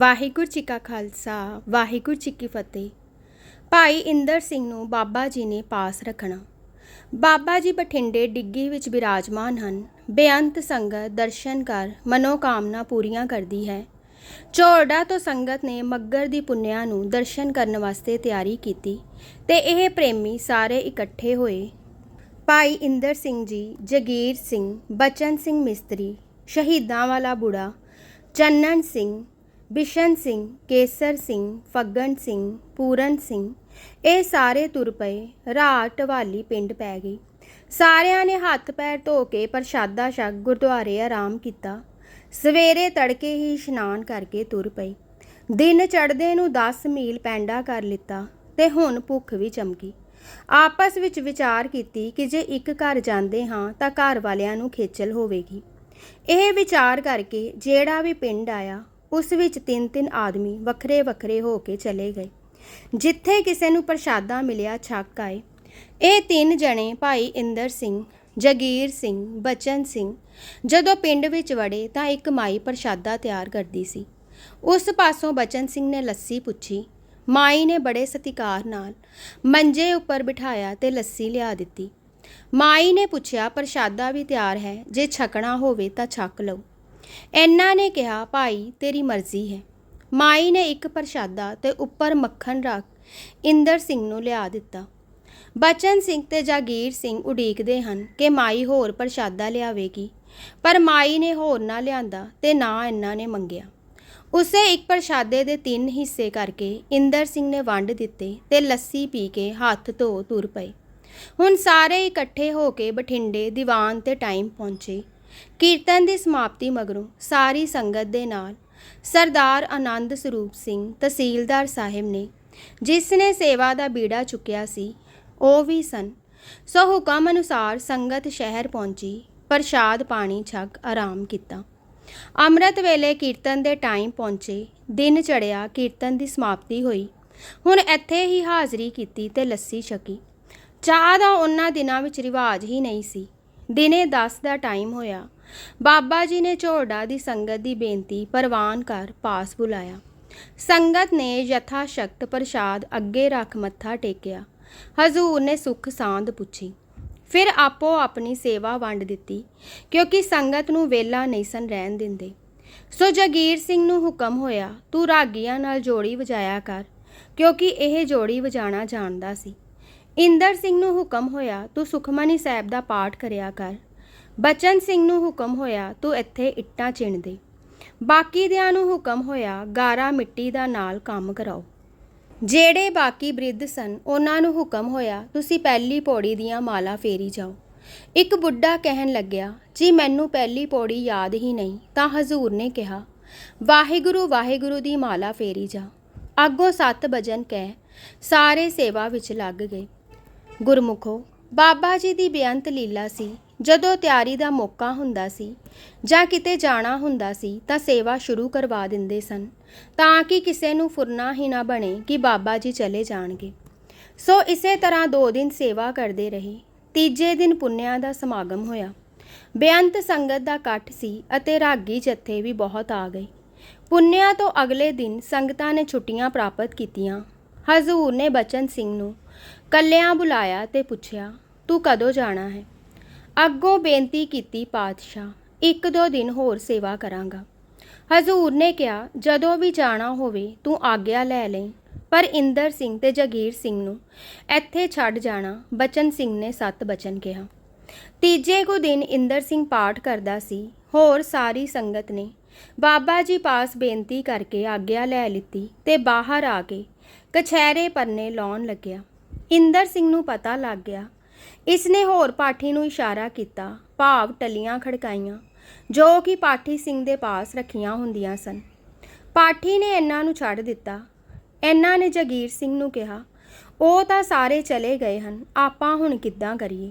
ਵਾਹਿਗੁਰੂ ਜੀ ਕਾ ਖਾਲਸਾ, ਵਾਹਿਗੁਰੂ ਜੀ ਕੀ ਫਤਿਹ। ਭਾਈ ਇੰਦਰ ਸਿੰਘ ਨੂੰ ਬਾਬਾ ਜੀ ਨੇ ਪਾਸ ਰੱਖਣਾ। ਬਾਬਾ ਜੀ ਬਠਿੰਡੇ ਡਿੱਗੀ ਵਿੱਚ ਬਿਰਾਜਮਾਨ ਹਨ। ਬੇਅੰਤ ਸੰਗਤ ਦਰਸ਼ਨ ਕਰ ਮਨੋਕਾਮਨਾ ਪੂਰੀਆਂ ਕਰਦੀ ਹੈ। ਝੋੜਾ ਤੋਂ ਸੰਗਤ ਨੇ ਮੱਗਰ ਦੀ ਪੁੰਨਿਆ ਨੂੰ ਦਰਸ਼ਨ ਕਰਨ ਵਾਸਤੇ ਤਿਆਰੀ ਕੀਤੀ ਤੇ ਇਹ ਪ੍ਰੇਮੀ ਸਾਰੇ ਇਕੱਠੇ ਹੋਏ। ਭਾਈ ਇੰਦਰ ਸਿੰਘ ਜੀ, ਜਗੀਰ ਸਿੰਘ, ਬਚਨ ਸਿੰਘ ਮਿਸਤਰੀ, ਸ਼ਹੀਦਾਂ ਵਾਲਾ ਬੁੜਾ, ਚੰਨਨ ਸਿੰਘ ਬਿਸ਼ਨ ਸਿੰਘ, ਕੇਸਰ ਸਿੰਘ, ਫੱਗਣ ਸਿੰਘ, ਪੂਰਨ ਸਿੰਘ, ਇਹ ਸਾਰੇ ਤੁਰ ਪਏ ਰਾਤ ਟਵਾਲੀ ਪਿੰਡ ਪੈ ਗਈ। ਸਾਰਿਆਂ ਨੇ ਹੱਥ ਪੈਰ ਧੋ ਕੇ ਪ੍ਰਸ਼ਾਦਾ ਛਕ ਗੁਰਦੁਆਰੇ ਆਰਾਮ ਕੀਤਾ। ਸਵੇਰੇ ਤੜਕੇ ਹੀ ਇਸ਼ਨਾਨ ਕਰਕੇ ਤੁਰ ਪਈ ਦਿਨ ਚੜ੍ਹਦੇ ਨੂੰ 10 ਮੀਲ ਪੈਂਡਾ ਕਰ ਲਿੱਤਾ ਤੇ ਹੁਣ ਭੁੱਖ ਵੀ ਚਮਕੀ। ਆਪਸ ਵਿੱਚ ਵਿਚਾਰ ਕੀਤੀ ਕਿ ਜੇ ਇੱਕ ਘਰ ਜਾਂਦੇ ਹਾਂ ਤਾਂ ਘਰ ਵਾਲਿਆਂ ਨੂੰ ਖੇਚਲ ਹੋਵੇਗੀ। ਇਹ ਵਿਚਾਰ ਕਰਕੇ ਜਿਹੜਾ ਵੀ ਪਿੰਡ ਆਇਆ ਉਸ ਵਿੱਚ ਤਿੰਨ ਤਿੰਨ ਆਦਮੀ ਵੱਖਰੇ ਵੱਖਰੇ ਹੋ ਕੇ ਚਲੇ ਗਏ। ਜਿੱਥੇ ਕਿਸੇ ਨੂੰ ਪ੍ਰਸ਼ਾਦਾ ਮਿਲਿਆ, ਛੱਕ ਆਏ। ਇਹ ਤਿੰਨ ਜਣੇ ਭਾਈ ਇੰਦਰ ਸਿੰਘ, ਜਗੀਰ ਸਿੰਘ, ਬਚਨ ਸਿੰਘ ਜਦੋਂ ਪਿੰਡ ਵਿੱਚ ਵੜੇ ਤਾਂ ਇੱਕ ਮਾਈ ਪ੍ਰਸ਼ਾਦਾ ਤਿਆਰ ਕਰਦੀ ਸੀ। ਉਸ ਪਾਸੋਂ ਬਚਨ ਸਿੰਘ ਨੇ ਲੱਸੀ ਪੁੱਛੀ। ਮਾਈ ਨੇ ਬੜੇ ਸਤਿਕਾਰ ਨਾਲ ਮੰਜੇ ਉੱਪਰ ਬਿਠਾਇਆ ਤੇ ਲੱਸੀ ਲਿਆ ਦਿੱਤੀ। ਮਾਈ ਨੇ ਪੁੱਛਿਆ, ਪ੍ਰਸ਼ਾਦਾ ਵੀ ਤਿਆਰ ਹੈ, ਜੇ ਛਕਣਾ ਹੋਵੇ ਤਾਂ ਛਕ ਲਓ। ਇਹਨਾਂ ਨੇ ਕਿਹਾ, ਭਾਈ, ਤੇਰੀ ਮਰਜ਼ੀ ਹੈ। ਮਾਈ ਨੇ ਇੱਕ ਪ੍ਰਸ਼ਾਦਾ ਤੇ ਉੱਪਰ ਮੱਖਣ ਰੱਖ ਇੰਦਰ ਸਿੰਘ ਨੂੰ ਲਿਆ ਦਿੱਤਾ। ਬਚਨ ਸਿੰਘ ਤੇ ਜਾਗੀਰ ਸਿੰਘ ਉਡੀਕਦੇ ਹਨ ਕਿ ਮਾਈ ਹੋਰ ਪ੍ਰਸ਼ਾਦਾ ਲਿਆਵੇਗੀ, ਪਰ ਮਾਈ ਨੇ ਹੋਰ ਨਾ ਲਿਆਂਦਾ ਤੇ ਨਾ ਇਹਨਾਂ ਨੇ ਮੰਗਿਆ। ਉਸੇ ਇੱਕ ਪ੍ਰਸ਼ਾਦੇ ਦੇ ਤਿੰਨ ਹਿੱਸੇ ਕਰਕੇ ਇੰਦਰ ਸਿੰਘ ਨੇ ਵੰਡ ਦਿੱਤੇ ਤੇ ਲੱਸੀ ਪੀ ਕੇ ਹੱਥ ਧੋ ਤੁਰ ਪਏ। ਹੁਣ ਸਾਰੇ ਇਕੱਠੇ ਹੋ ਕੇ ਬਠਿੰਡੇ ਦੀਵਾਨ ਤੇ ਟਾਈਮ ਪਹੁੰਚੇ। ਕੀਰਤਨ ਦੀ ਸਮਾਪਤੀ ਮਗਰੋਂ ਸਾਰੀ ਸੰਗਤ ਦੇ ਨਾਲ ਸਰਦਾਰ ਆਨੰਦ ਸਰੂਪ ਸਿੰਘ ਤਹਿਸੀਲਦਾਰ ਸਾਹਿਬ ਨੇ, ਜਿਸ ਨੇ ਸੇਵਾ ਦਾ ਬੀੜਾ ਚੁੱਕਿਆ ਸੀ, ਉਹ ਵੀ ਸਨ। ਸੋ ਹੁਕਮ ਅਨੁਸਾਰ ਸੰਗਤ ਸ਼ਹਿਰ ਪਹੁੰਚੀ, ਪ੍ਰਸ਼ਾਦ ਪਾਣੀ ਛਕ ਆਰਾਮ ਕੀਤਾ। ਅੰਮ੍ਰਿਤ ਵੇਲੇ ਕੀਰਤਨ ਦੇ ਟਾਈਮ ਪਹੁੰਚੇ, ਦਿਨ ਚੜਿਆ ਕੀਰਤਨ ਦੀ ਸਮਾਪਤੀ ਹੋਈ। ਹੁਣ ਇੱਥੇ ਹੀ ਹਾਜ਼ਰੀ ਕੀਤੀ ਤੇ ਲੱਸੀ ਛਕੀ। ਚਾਹ ਦਾ ਉਹਨਾਂ ਦਿਨਾਂ ਵਿੱਚ ਰਿਵਾਜ ਹੀ ਨਹੀਂ ਸੀ। ਦਿਨੇ 10 ਦਾ ਟਾਈਮ ਹੋਇਆ। ਬਾਬਾ ਜੀ ਨੇ ਝੋੜਾ ਦੀ ਸੰਗਤ ਦੀ ਬੇਨਤੀ ਪ੍ਰਵਾਨ ਕਰ ਪਾਸ ਬੁਲਾਇਆ। ਸੰਗਤ ਨੇ ਯਥਾ ਸ਼ਕਤ ਪ੍ਰਸ਼ਾਦ ਅੱਗੇ ਰੱਖ ਮੱਥਾ ਟੇਕਿਆ। ਹਜ਼ੂਰ ਨੇ ਸੁਖ ਸਾਂਦ ਪੁੱਛੀ। ਫਿਰ ਆਪੋ ਆਪਣੀ ਸੇਵਾ ਵੰਡ ਦਿੱਤੀ, ਕਿਉਂਕਿ ਸੰਗਤ ਨੂੰ ਵੇਲਾ ਨਹੀਂ ਸਨ ਰਹਿਣ ਦਿੰਦੇ। ਸੋ ਜਗੀਰ ਸਿੰਘ ਨੂੰ ਹੁਕਮ ਹੋਇਆ, ਤੂੰ ਰਾਗੀਆਂ ਨਾਲ ਜੋੜੀ ਵਜਾਇਆ ਕਰ, ਕਿਉਂਕਿ ਇਹ ਜੋੜੀ ਵਜਾਣਾ ਜਾਣਦਾ ਸੀ। ਇੰਦਰ ਸਿੰਘ ਨੂੰ ਹੁਕਮ ਹੋਇਆ, ਤੂੰ ਸੁਖਮਨੀ ਸਾਹਿਬ ਦਾ ਪਾਠ ਕਰਿਆ ਕਰ। ਬਚਨ ਸਿੰਘ ਨੂੰ ਹੁਕਮ ਹੋਇਆ, ਤੂੰ ਇੱਥੇ ਇੱਟਾਂ ਚਿਣ ਦੇ। ਬਾਕੀ ਦਿਆਂ ਨੂੰ ਹੁਕਮ ਹੋਇਆ, ਗਾਰਾ ਮਿੱਟੀ ਦਾ ਨਾਲ ਕੰਮ ਕਰਾਓ। ਜਿਹੜੇ ਬਾਕੀ ਬ੍ਰਿਧ ਸਨ, ਉਹਨਾਂ ਨੂੰ ਹੁਕਮ ਹੋਇਆ, ਤੁਸੀਂ ਪਹਿਲੀ ਪੌੜੀ ਦੀਆਂ ਮਾਲਾ ਫੇਰੀ ਜਾਓ। ਇੱਕ ਬੁੱਢਾ ਕਹਿਣ ਲੱਗਿਆ, ਜੀ, ਮੈਨੂੰ ਪਹਿਲੀ ਪੌੜੀ ਯਾਦ ਹੀ ਨਹੀਂ, ਤਾਂ ਹਜ਼ੂਰ ਨੇ ਕਿਹਾ, ਵਾਹਿਗੁਰੂ ਵਾਹਿਗੁਰੂ ਦੀ ਮਾਲਾ ਫੇਰੀ ਜਾ। ਅੱਗੋਂ ਸੱਤ ਭਜਨ ਕਹਿ, ਸਾਰੇ ਸੇਵਾ ਵਿੱਚ ਲੱਗ ਗਏ। ਗੁਰਮੁਖੋ, ਬਾਬਾ ਜੀ ਦੀ ਬੇਅੰਤ ਲੀਲਾ ਸੀ। ਜਦੋਂ ਤਿਆਰੀ ਦਾ ਮੌਕਾ ਹੁੰਦਾ ਸੀ ਜਾਂ ਕਿਤੇ ਜਾਣਾ ਹੁੰਦਾ ਸੀ ਤਾਂ ਸੇਵਾ ਸ਼ੁਰੂ ਕਰਵਾ ਦਿੰਦੇ ਸਨ। ਤਾਂ ਕਿ ਕਿਸੇ ਨੂੰ ਫੁਰਨਾ ਹੀ ਨਾ ਬਣੇ ਕਿ ਬਾਬਾ ਜੀ ਚਲੇ ਜਾਣਗੇ। ਸੋ ਇਸੇ ਤਰ੍ਹਾਂ ਦੋ ਦਿਨ ਸੇਵਾ ਕਰਦੇ ਰਹੇ। ਤੀਜੇ ਦਿਨ ਪੁੰਨਿਆਂ ਦਾ ਸਮਾਗਮ ਹੋਇਆ। ਬੇਅੰਤ ਸੰਗਤ ਦਾ ਇਕੱਠ ਸੀ ਅਤੇ ਰਾਗੀ ਜੱਥੇ ਵੀ ਬਹੁਤ ਆ ਗਏ। ਪੁੰਨਿਆਂ ਤੋਂ ਅਗਲੇ ਦਿਨ ਸੰਗਤਾਂ ਨੇ ਛੁੱਟੀਆਂ ਪ੍ਰਾਪਤ ਕੀਤੀਆਂ। ਹਜ਼ੂਰ ਨੇ ਬਚਨ ਸਿੰਘ ਨੂੰ ਕੱਲਿਆਂ ਬੁਲਾਇਆ ਤੇ ਪੁੱਛਿਆ, ਤੂੰ ਕਦੋਂ ਜਾਣਾ ਹੈ? ਅੱਗੋਂ ਬੇਨਤੀ ਕੀਤੀ ਪਾਤਸ਼ਾਹ, ਇੱਕ ਦੋ ਦਿਨ ਹੋਰ ਸੇਵਾ ਕਰਾਂਗਾ। ਹਜ਼ੂਰ ਨੇ ਕਿਹਾ, ਜਦੋਂ ਵੀ ਜਾਣਾ ਹੋਵੇ, ਤੂੰ ਆਗਿਆ ਲੈ ਲਈ ਪਰ ਇੰਦਰ ਸਿੰਘ ਤੇ ਜਗੀਰ ਸਿੰਘ ਨੂੰ ਇੱਥੇ ਛੱਡ ਜਾਣਾ, ਬਚਨ ਸਿੰਘ ਨੇ ਸੱਤ ਬਚਨ ਕਿਹਾ। ਤੀਜੇ ਕੁ ਦਿਨ ਇੰਦਰ ਸਿੰਘ ਪਾਠ ਕਰਦਾ ਸੀ। ਹੋਰ ਸਾਰੀ ਸੰਗਤ ਨੇ ਬਾਬਾ ਜੀ ਪਾਸ ਬੇਨਤੀ ਕਰਕੇ ਆਗਿਆ ਲੈ ਲਿੱਤੀ ਤੇ ਬਾਹਰ ਆ ਕੇ ਕਛਹਿਰੇ ਪਰਨੇ ਲਾਉਣ ਲੱਗਿਆ। ਇੰਦਰ ਸਿੰਘ ਨੂੰ ਪਤਾ ਲੱਗ ਗਿਆ। ਇਸ ਨੇ ਹੋਰ ਪਾਠੀ ਨੂੰ ਇਸ਼ਾਰਾ ਕੀਤਾ। ਭਾਵ ਟਲੀਆਂ ਖੜਕਾਈਆਂ, ਜੋ ਕਿ ਪਾਠੀ ਸਿੰਘ ਦੇ ਪਾਸ ਰੱਖੀਆਂ ਹੁੰਦੀਆਂ ਸਨ। ਪਾਠੀ ਨੇ ਇਹਨਾਂ ਨੂੰ ਛੱਡ ਦਿੱਤਾ। ਇਹਨਾਂ ਨੇ ਜਗੀਰ ਸਿੰਘ ਨੂੰ ਕਿਹਾ, ਉਹ ਤਾਂ ਸਾਰੇ ਚਲੇ ਗਏ ਹਨ, ਆਪਾਂ ਹੁਣ ਕਿੱਦਾਂ ਕਰੀਏ?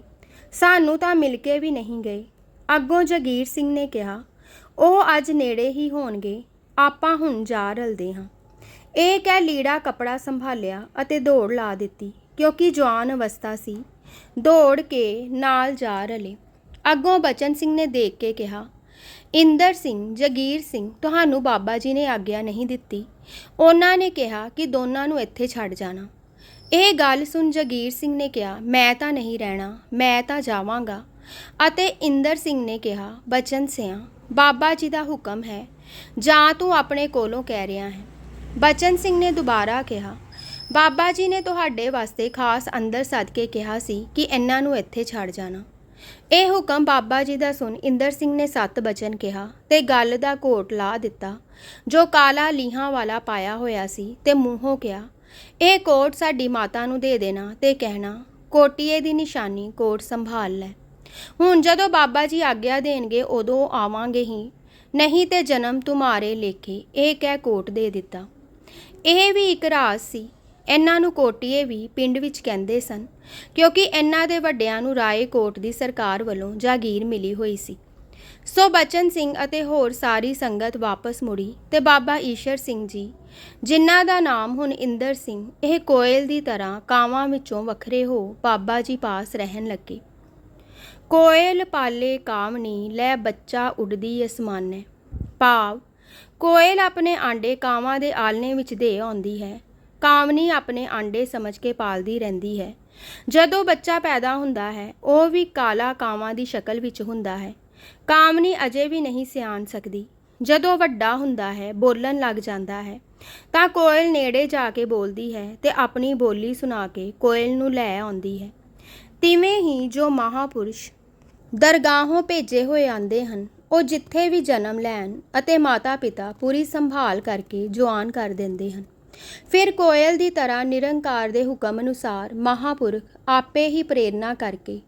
ਸਾਨੂੰ ਤਾਂ ਮਿਲ ਕੇ ਵੀ ਨਹੀਂ ਗਏ। ਅੱਗੋਂ ਜਗੀਰ ਸਿੰਘ ਨੇ ਕਿਹਾ, ਉਹ ਅੱਜ ਨੇੜੇ ਹੀ ਹੋਣਗੇ, ਆਪਾਂ ਹੁਣ ਜਾ ਰਲਦੇ ਹਾਂ। ਇਹ ਕਹਿ ਲੀੜਾ ਕਪੜਾ ਸੰਭਾਲਿਆ ਅਤੇ ਦੌੜ ਲਾ ਦਿੱਤੀ। ਕਿਉਂਕਿ ਜਵਾਨ ਅਵਸਥਾ ਸੀ। ਦੌੜ ਕੇ ਨਾਲ ਜਾ ਰਲੇ। ਅੱਗੋਂ ਬਚਨ ਸਿੰਘ ਨੇ ਦੇਖ ਕੇ ਕਿਹਾ, ਇੰਦਰ ਸਿੰਘ, ਜਗੀਰ ਸਿੰਘ, ਤੁਹਾਨੂੰ ਬਾਬਾ ਜੀ ਨੇ ਆਗਿਆ ਨਹੀਂ ਦਿੱਤੀ। ਉਹਨਾਂ ਨੇ ਕਿਹਾ ਕਿ ਦੋਨਾਂ ਨੂੰ ਇੱਥੇ ਛੱਡ ਜਾਣਾ। ਇਹ ਗੱਲ ਸੁਣ ਜਗੀਰ ਸਿੰਘ ਨੇ ਕਿਹਾ, ਮੈਂ ਤਾਂ ਨਹੀਂ ਰਹਿਣਾ, ਮੈਂ ਤਾਂ ਜਾਵਾਂਗਾ। ਅਤੇ ਇੰਦਰ ਸਿੰਘ ਨੇ ਕਿਹਾ, ਬਚਨ ਸਿਆਂ, ਬਾਬਾ ਜੀ ਦਾ ਹੁਕਮ ਹੈ। ਜਾਂ ਤੂੰ ਆਪਣੇ ਕੋਲੋਂ ਕਹਿ ਰਿਹਾ ਹੈ? ਬਚਨ ਸਿੰਘ ਨੇ ਦੁਬਾਰਾ ਕਿਹਾ ਬਾਬਾ ਜੀ ਨੇ ਤੁਹਾਡੇ ਵਾਸਤੇ ਖਾਸ ਅੰਦਰ ਸੱਦ ਕੇ ਕਿਹਾ ਸੀ ਕਿ ਇਹਨਾਂ ਨੂੰ ਇੱਥੇ ਛੱਡ ਜਾਣਾ। ਇਹ ਹੁਕਮ ਬਾਬਾ ਜੀ ਦਾ ਸੁਣ ਇੰਦਰ ਸਿੰਘ ਨੇ ਸੱਤ ਬਚਨ ਕਿਹਾ ਤੇ ਗੱਲ ਦਾ ਕੋਟ ਲਾ ਦਿੱਤਾ, ਜੋ ਕਾਲਾ ਲੀਹਾਂ ਵਾਲਾ ਪਾਇਆ ਹੋਇਆ ਸੀ ਤੇ ਮੂੰਹੋਂ ਕਿਹਾ, ਇਹ ਕੋਟ ਸਾਡੀ ਮਾਤਾ ਨੂੰ ਦੇ ਦੇਣਾ ਤੇ ਕਹਿਣਾ, ਕੋਟੀਏ ਦੀ ਨਿਸ਼ਾਨੀ ਕੋਟ ਸੰਭਾਲ ਲੈ। ਹੁਣ ਜਦੋਂ ਬਾਬਾ ਜੀ ਆਗਿਆ ਦੇਣਗੇ ਉਦੋਂ ਆਵਾਂਗੇ ਹੀ, ਨਹੀਂ ਤੇ ਜਨਮ ਤੁਮਾਰੇ ਲੇਖੇ ਇਹ ਕਹਿ ਕੋਟ ਦੇ ਦਿੱਤਾ। ਇਹ ਵੀ ਇੱਕ ਰਾਜ਼ ਸੀ ਇਹਨਾਂ ਨੂੰ ਕੋਟੀਏ ਵੀ ਪਿੰਡ ਵਿੱਚ ਕਹਿੰਦੇ ਸਨ, ਕਿਉਂਕਿ ਇਹਨਾਂ ਦੇ ਵੱਡਿਆਂ ਨੂੰ ਰਾਏ ਕੋਟ ਦੀ ਸਰਕਾਰ ਵੱਲੋਂ ਜਾਗੀਰ ਮਿਲੀ ਹੋਈ ਸੀ। ਸੋ ਬਚਨ ਸਿੰਘ ਅਤੇ ਹੋਰ ਸਾਰੀ ਸੰਗਤ ਵਾਪਸ ਮੁੜੀ ਤੇ ਬਾਬਾ ਈਸ਼ਰ ਸਿੰਘ ਜੀ, ਜਿਨ੍ਹਾਂ ਦਾ ਨਾਮ ਹੁਣ ਇੰਦਰ ਸਿੰਘ, ਇਹ ਕੋਇਲ ਦੀ ਤਰ੍ਹਾਂ ਕਾਵਾਂ ਵਿੱਚੋਂ ਵੱਖਰੇ ਹੋ ਬਾਬਾ ਜੀ ਪਾਸ ਰਹਿਣ ਲੱਗੇ। ਕੋਇਲ ਪਾਲੇ ਕਾਮਣੀ ਲੈ ਬੱਚਾ ਉੱਡਦੀ ਅਸਮਾਨੇ ਭਾਵ, ਕੋਇਲ ਆਪਣੇ ਆਂਡੇ ਕਾਵਾਂ ਦੇ ਆਲਣੇ ਵਿੱਚ ਦੇ ਆਉਂਦੀ ਹੈ ਕਾਮਣੀ ਆਪਣੇ ਆਂਡੇ ਸਮਝ ਕੇ ਪਾਲਦੀ ਰਹਿੰਦੀ ਹੈ। ਜਦੋਂ ਬੱਚਾ ਪੈਦਾ ਹੁੰਦਾ ਹੈ, ਉਹ ਵੀ ਕਾਲਾ ਕਾਵਾਂ ਦੀ ਸ਼ਕਲ ਵਿੱਚ ਹੁੰਦਾ ਹੈ। ਕਾਮਣੀ ਅਜੇ ਵੀ ਨਹੀਂ ਸਿਆਣ ਸਕਦੀ। ਜਦੋਂ ਵੱਡਾ ਹੁੰਦਾ ਹੈ, ਬੋਲਣ ਲੱਗ ਜਾਂਦਾ ਹੈ, ਤਾਂ ਕੋਇਲ ਨੇੜੇ ਜਾ ਕੇ ਬੋਲਦੀ ਹੈ ਤੇ ਆਪਣੀ ਬੋਲੀ ਸੁਣਾ ਕੇ ਕੋਇਲ ਨੂੰ ਲੈ ਆਉਂਦੀ ਹੈ। ਤਿਵੇਂ ਹੀ ਜੋ ਮਹਾਪੁਰਸ਼ ਦਰਗਾਹੋਂ ਭੇਜੇ ਹੋਏ ਆਂਦੇ ਹਨ, ਉਹ ਜਿੱਥੇ ਵੀ ਜਨਮ ਲੈਣ ਅਤੇ ਮਾਤਾ-ਪਿਤਾ ਪੂਰੀ ਸੰਭਾਲ ਕਰਕੇ ਜਵਾਨ ਕਰ ਦਿੰਦੇ ਹਨ। ਫਿਰ ਕੋਇਲ ਦੀ ਤਰ੍ਹਾਂ ਨਿਰੰਕਾਰ ਦੇ ਹੁਕਮ ਅਨੁਸਾਰ ਮਹਾਪੁਰਖ ਆਪੇ ਹੀ ਪ੍ਰੇਰਣਾ ਕਰਕੇ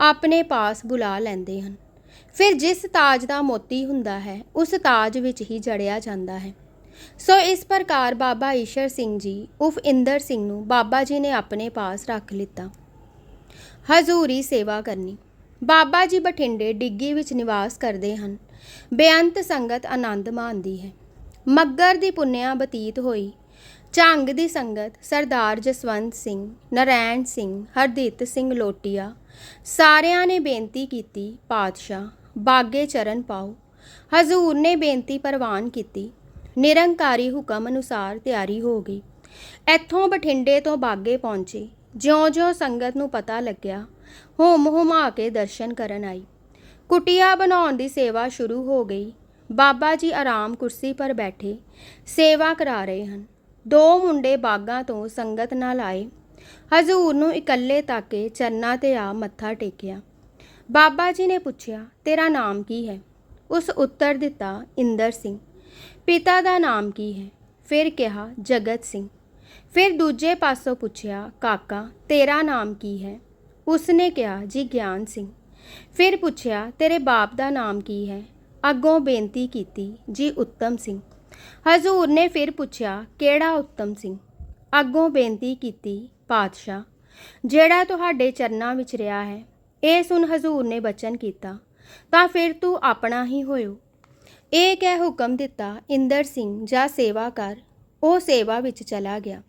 ਆਪਣੇ ਪਾਸ ਬੁਲਾ ਲੈਂਦੇ ਹਨ। ਫਿਰ ਜਿਸ ਤਾਜ ਦਾ ਮੋਤੀ ਹੁੰਦਾ ਹੈ, ਉਸ ਤਾਜ ਵਿੱਚ ਹੀ ਜੜਿਆ ਜਾਂਦਾ ਹੈ। ਸੋ ਇਸ ਪ੍ਰਕਾਰ ਬਾਬਾ ਈਸ਼ਰ ਸਿੰਘ ਜੀ, ਉਫ ਇੰਦਰ ਸਿੰਘ ਨੂੰ ਬਾਬਾ ਜੀ ਨੇ ਆਪਣੇ ਪਾਸ ਰੱਖ ਲਿੱਤਾ। ਹਜ਼ੂਰੀ ਸੇਵਾ ਕਰਨੀ। ਬਾਬਾ ਜੀ ਬਠਿੰਡੇ ਡਿੱਗੀ ਵਿੱਚ ਨਿਵਾਸ ਕਰਦੇ ਹਨ। ਬੇਅੰਤ ਸੰਗਤ ਆਨੰਦ ਮਾਣਦੀ ਹੈ। ਮੱਗਰ ਦੀ ਪੁੰਨਿਆ ਬਤੀਤ ਹੋਈ। ਝੰਗ ਦੀ ਸੰਗਤ, ਸਰਦਾਰ ਜਸਵੰਤ ਸਿੰਘ, ਨਰੈਣ ਸਿੰਘ ਹਰਦੀਤ ਸਿੰਘ ਲੋਟੀਆ, ਸਾਰਿਆਂ ਨੇ ਬੇਨਤੀ ਕੀਤੀ, ਪਾਤਸ਼ਾਹ, ਬਾਗੇ ਚਰਨ ਪਾਓ। ਹਜ਼ੂਰ ਨੇ ਬੇਨਤੀ ਪ੍ਰਵਾਨ ਕੀਤੀ। ਨਿਰੰਕਾਰੀ ਹੁਕਮ ਅਨੁਸਾਰ ਤਿਆਰੀ ਹੋ ਗਈ। ਇੱਥੋਂ ਬਠਿੰਡੇ ਤੋਂ ਬਾਗੇ ਪਹੁੰਚੇ। ਜਿਉਂ-ਜਿਉਂ ਸੰਗਤ ਨੂੰ ਪਤਾ ਲੱਗਿਆ ਹੋਮ ਹੁਮਾ ਕੇ ਦਰਸ਼ਨ ਕਰਨ ਆਈ। ਕੁਟੀਆ ਬਣਾਉਣ ਦੀ ਸੇਵਾ ਸ਼ੁਰੂ ਹੋ ਗਈ। ਬਾਬਾ ਜੀ ਆਰਾਮ ਕੁਰਸੀ ਪਰ ਬੈਠੇ ਸੇਵਾ ਕਰਾ ਰਹੇ ਹਨ। ਦੋ ਮੁੰਡੇ ਬਾਗਾਂ ਤੋਂ ਸੰਗਤ ਨਾਲ ਆਏ। ਹਜ਼ੂਰ ਨੂੰ ਇਕੱਲੇ ਤਾਕੇ ਚਰਨਾਂ ਤੇ ਆ ਮੱਥਾ ਟੇਕਿਆ। ਬਾਬਾ ਜੀ ਨੇ ਪੁੱਛਿਆ, ਤੇਰਾ ਨਾਮ ਕੀ ਹੈ? ਉਸ ਉੱਤਰ ਦਿੱਤਾ, ਇੰਦਰ ਸਿੰਘ। ਪਿਤਾ ਦਾ ਨਾਮ ਕੀ ਹੈ? ਫਿਰ ਕਿਹਾ, ਜਗਤ ਸਿੰਘ। ਫਿਰ ਦੂਜੇ ਪਾਸੋਂ ਪੁੱਛਿਆ, ਕਾਕਾ, ਤੇਰਾ ਨਾਮ ਕੀ ਹੈ? ਉਸਨੇ ਕਿਹਾ, ਜੀ ਗਿਆਨ ਸਿੰਘ। ਫਿਰ ਪੁੱਛਿਆ, ਤੇਰੇ ਬਾਪ ਦਾ ਨਾਮ ਕੀ ਹੈ? ਅੱਗੋਂ ਬੇਨਤੀ ਕੀਤੀ, ਜੀ ਉੱਤਮ ਸਿੰਘ। ਹਜ਼ੂਰ ਨੇ ਫਿਰ ਪੁੱਛਿਆ, ਕਿਹੜਾ ਉੱਤਮ ਸਿੰਘ ਅੱਗੋਂ ਬੇਨਤੀ ਕੀਤੀ, ਪਾਤਸ਼ਾਹ, ਜਿਹੜਾ ਤੁਹਾਡੇ ਚਰਨਾਂ ਵਿੱਚ ਰਿਹਾ ਹੈ, ਇਹ ਸੁਣ ਹਜ਼ੂਰ ਨੇ ਬਚਨ ਕੀਤਾ, ਤਾਂ ਫਿਰ ਤੂੰ ਆਪਣਾ ਹੀ ਹੋਇਓ। ਇਹ ਕਹਿ ਹੁਕਮ ਦਿੱਤਾ, ਇੰਦਰ ਸਿੰਘ ਜਾ ਸੇਵਾ ਕਰ। ਉਹ ਸੇਵਾ ਵਿੱਚ ਚਲਾ ਗਿਆ।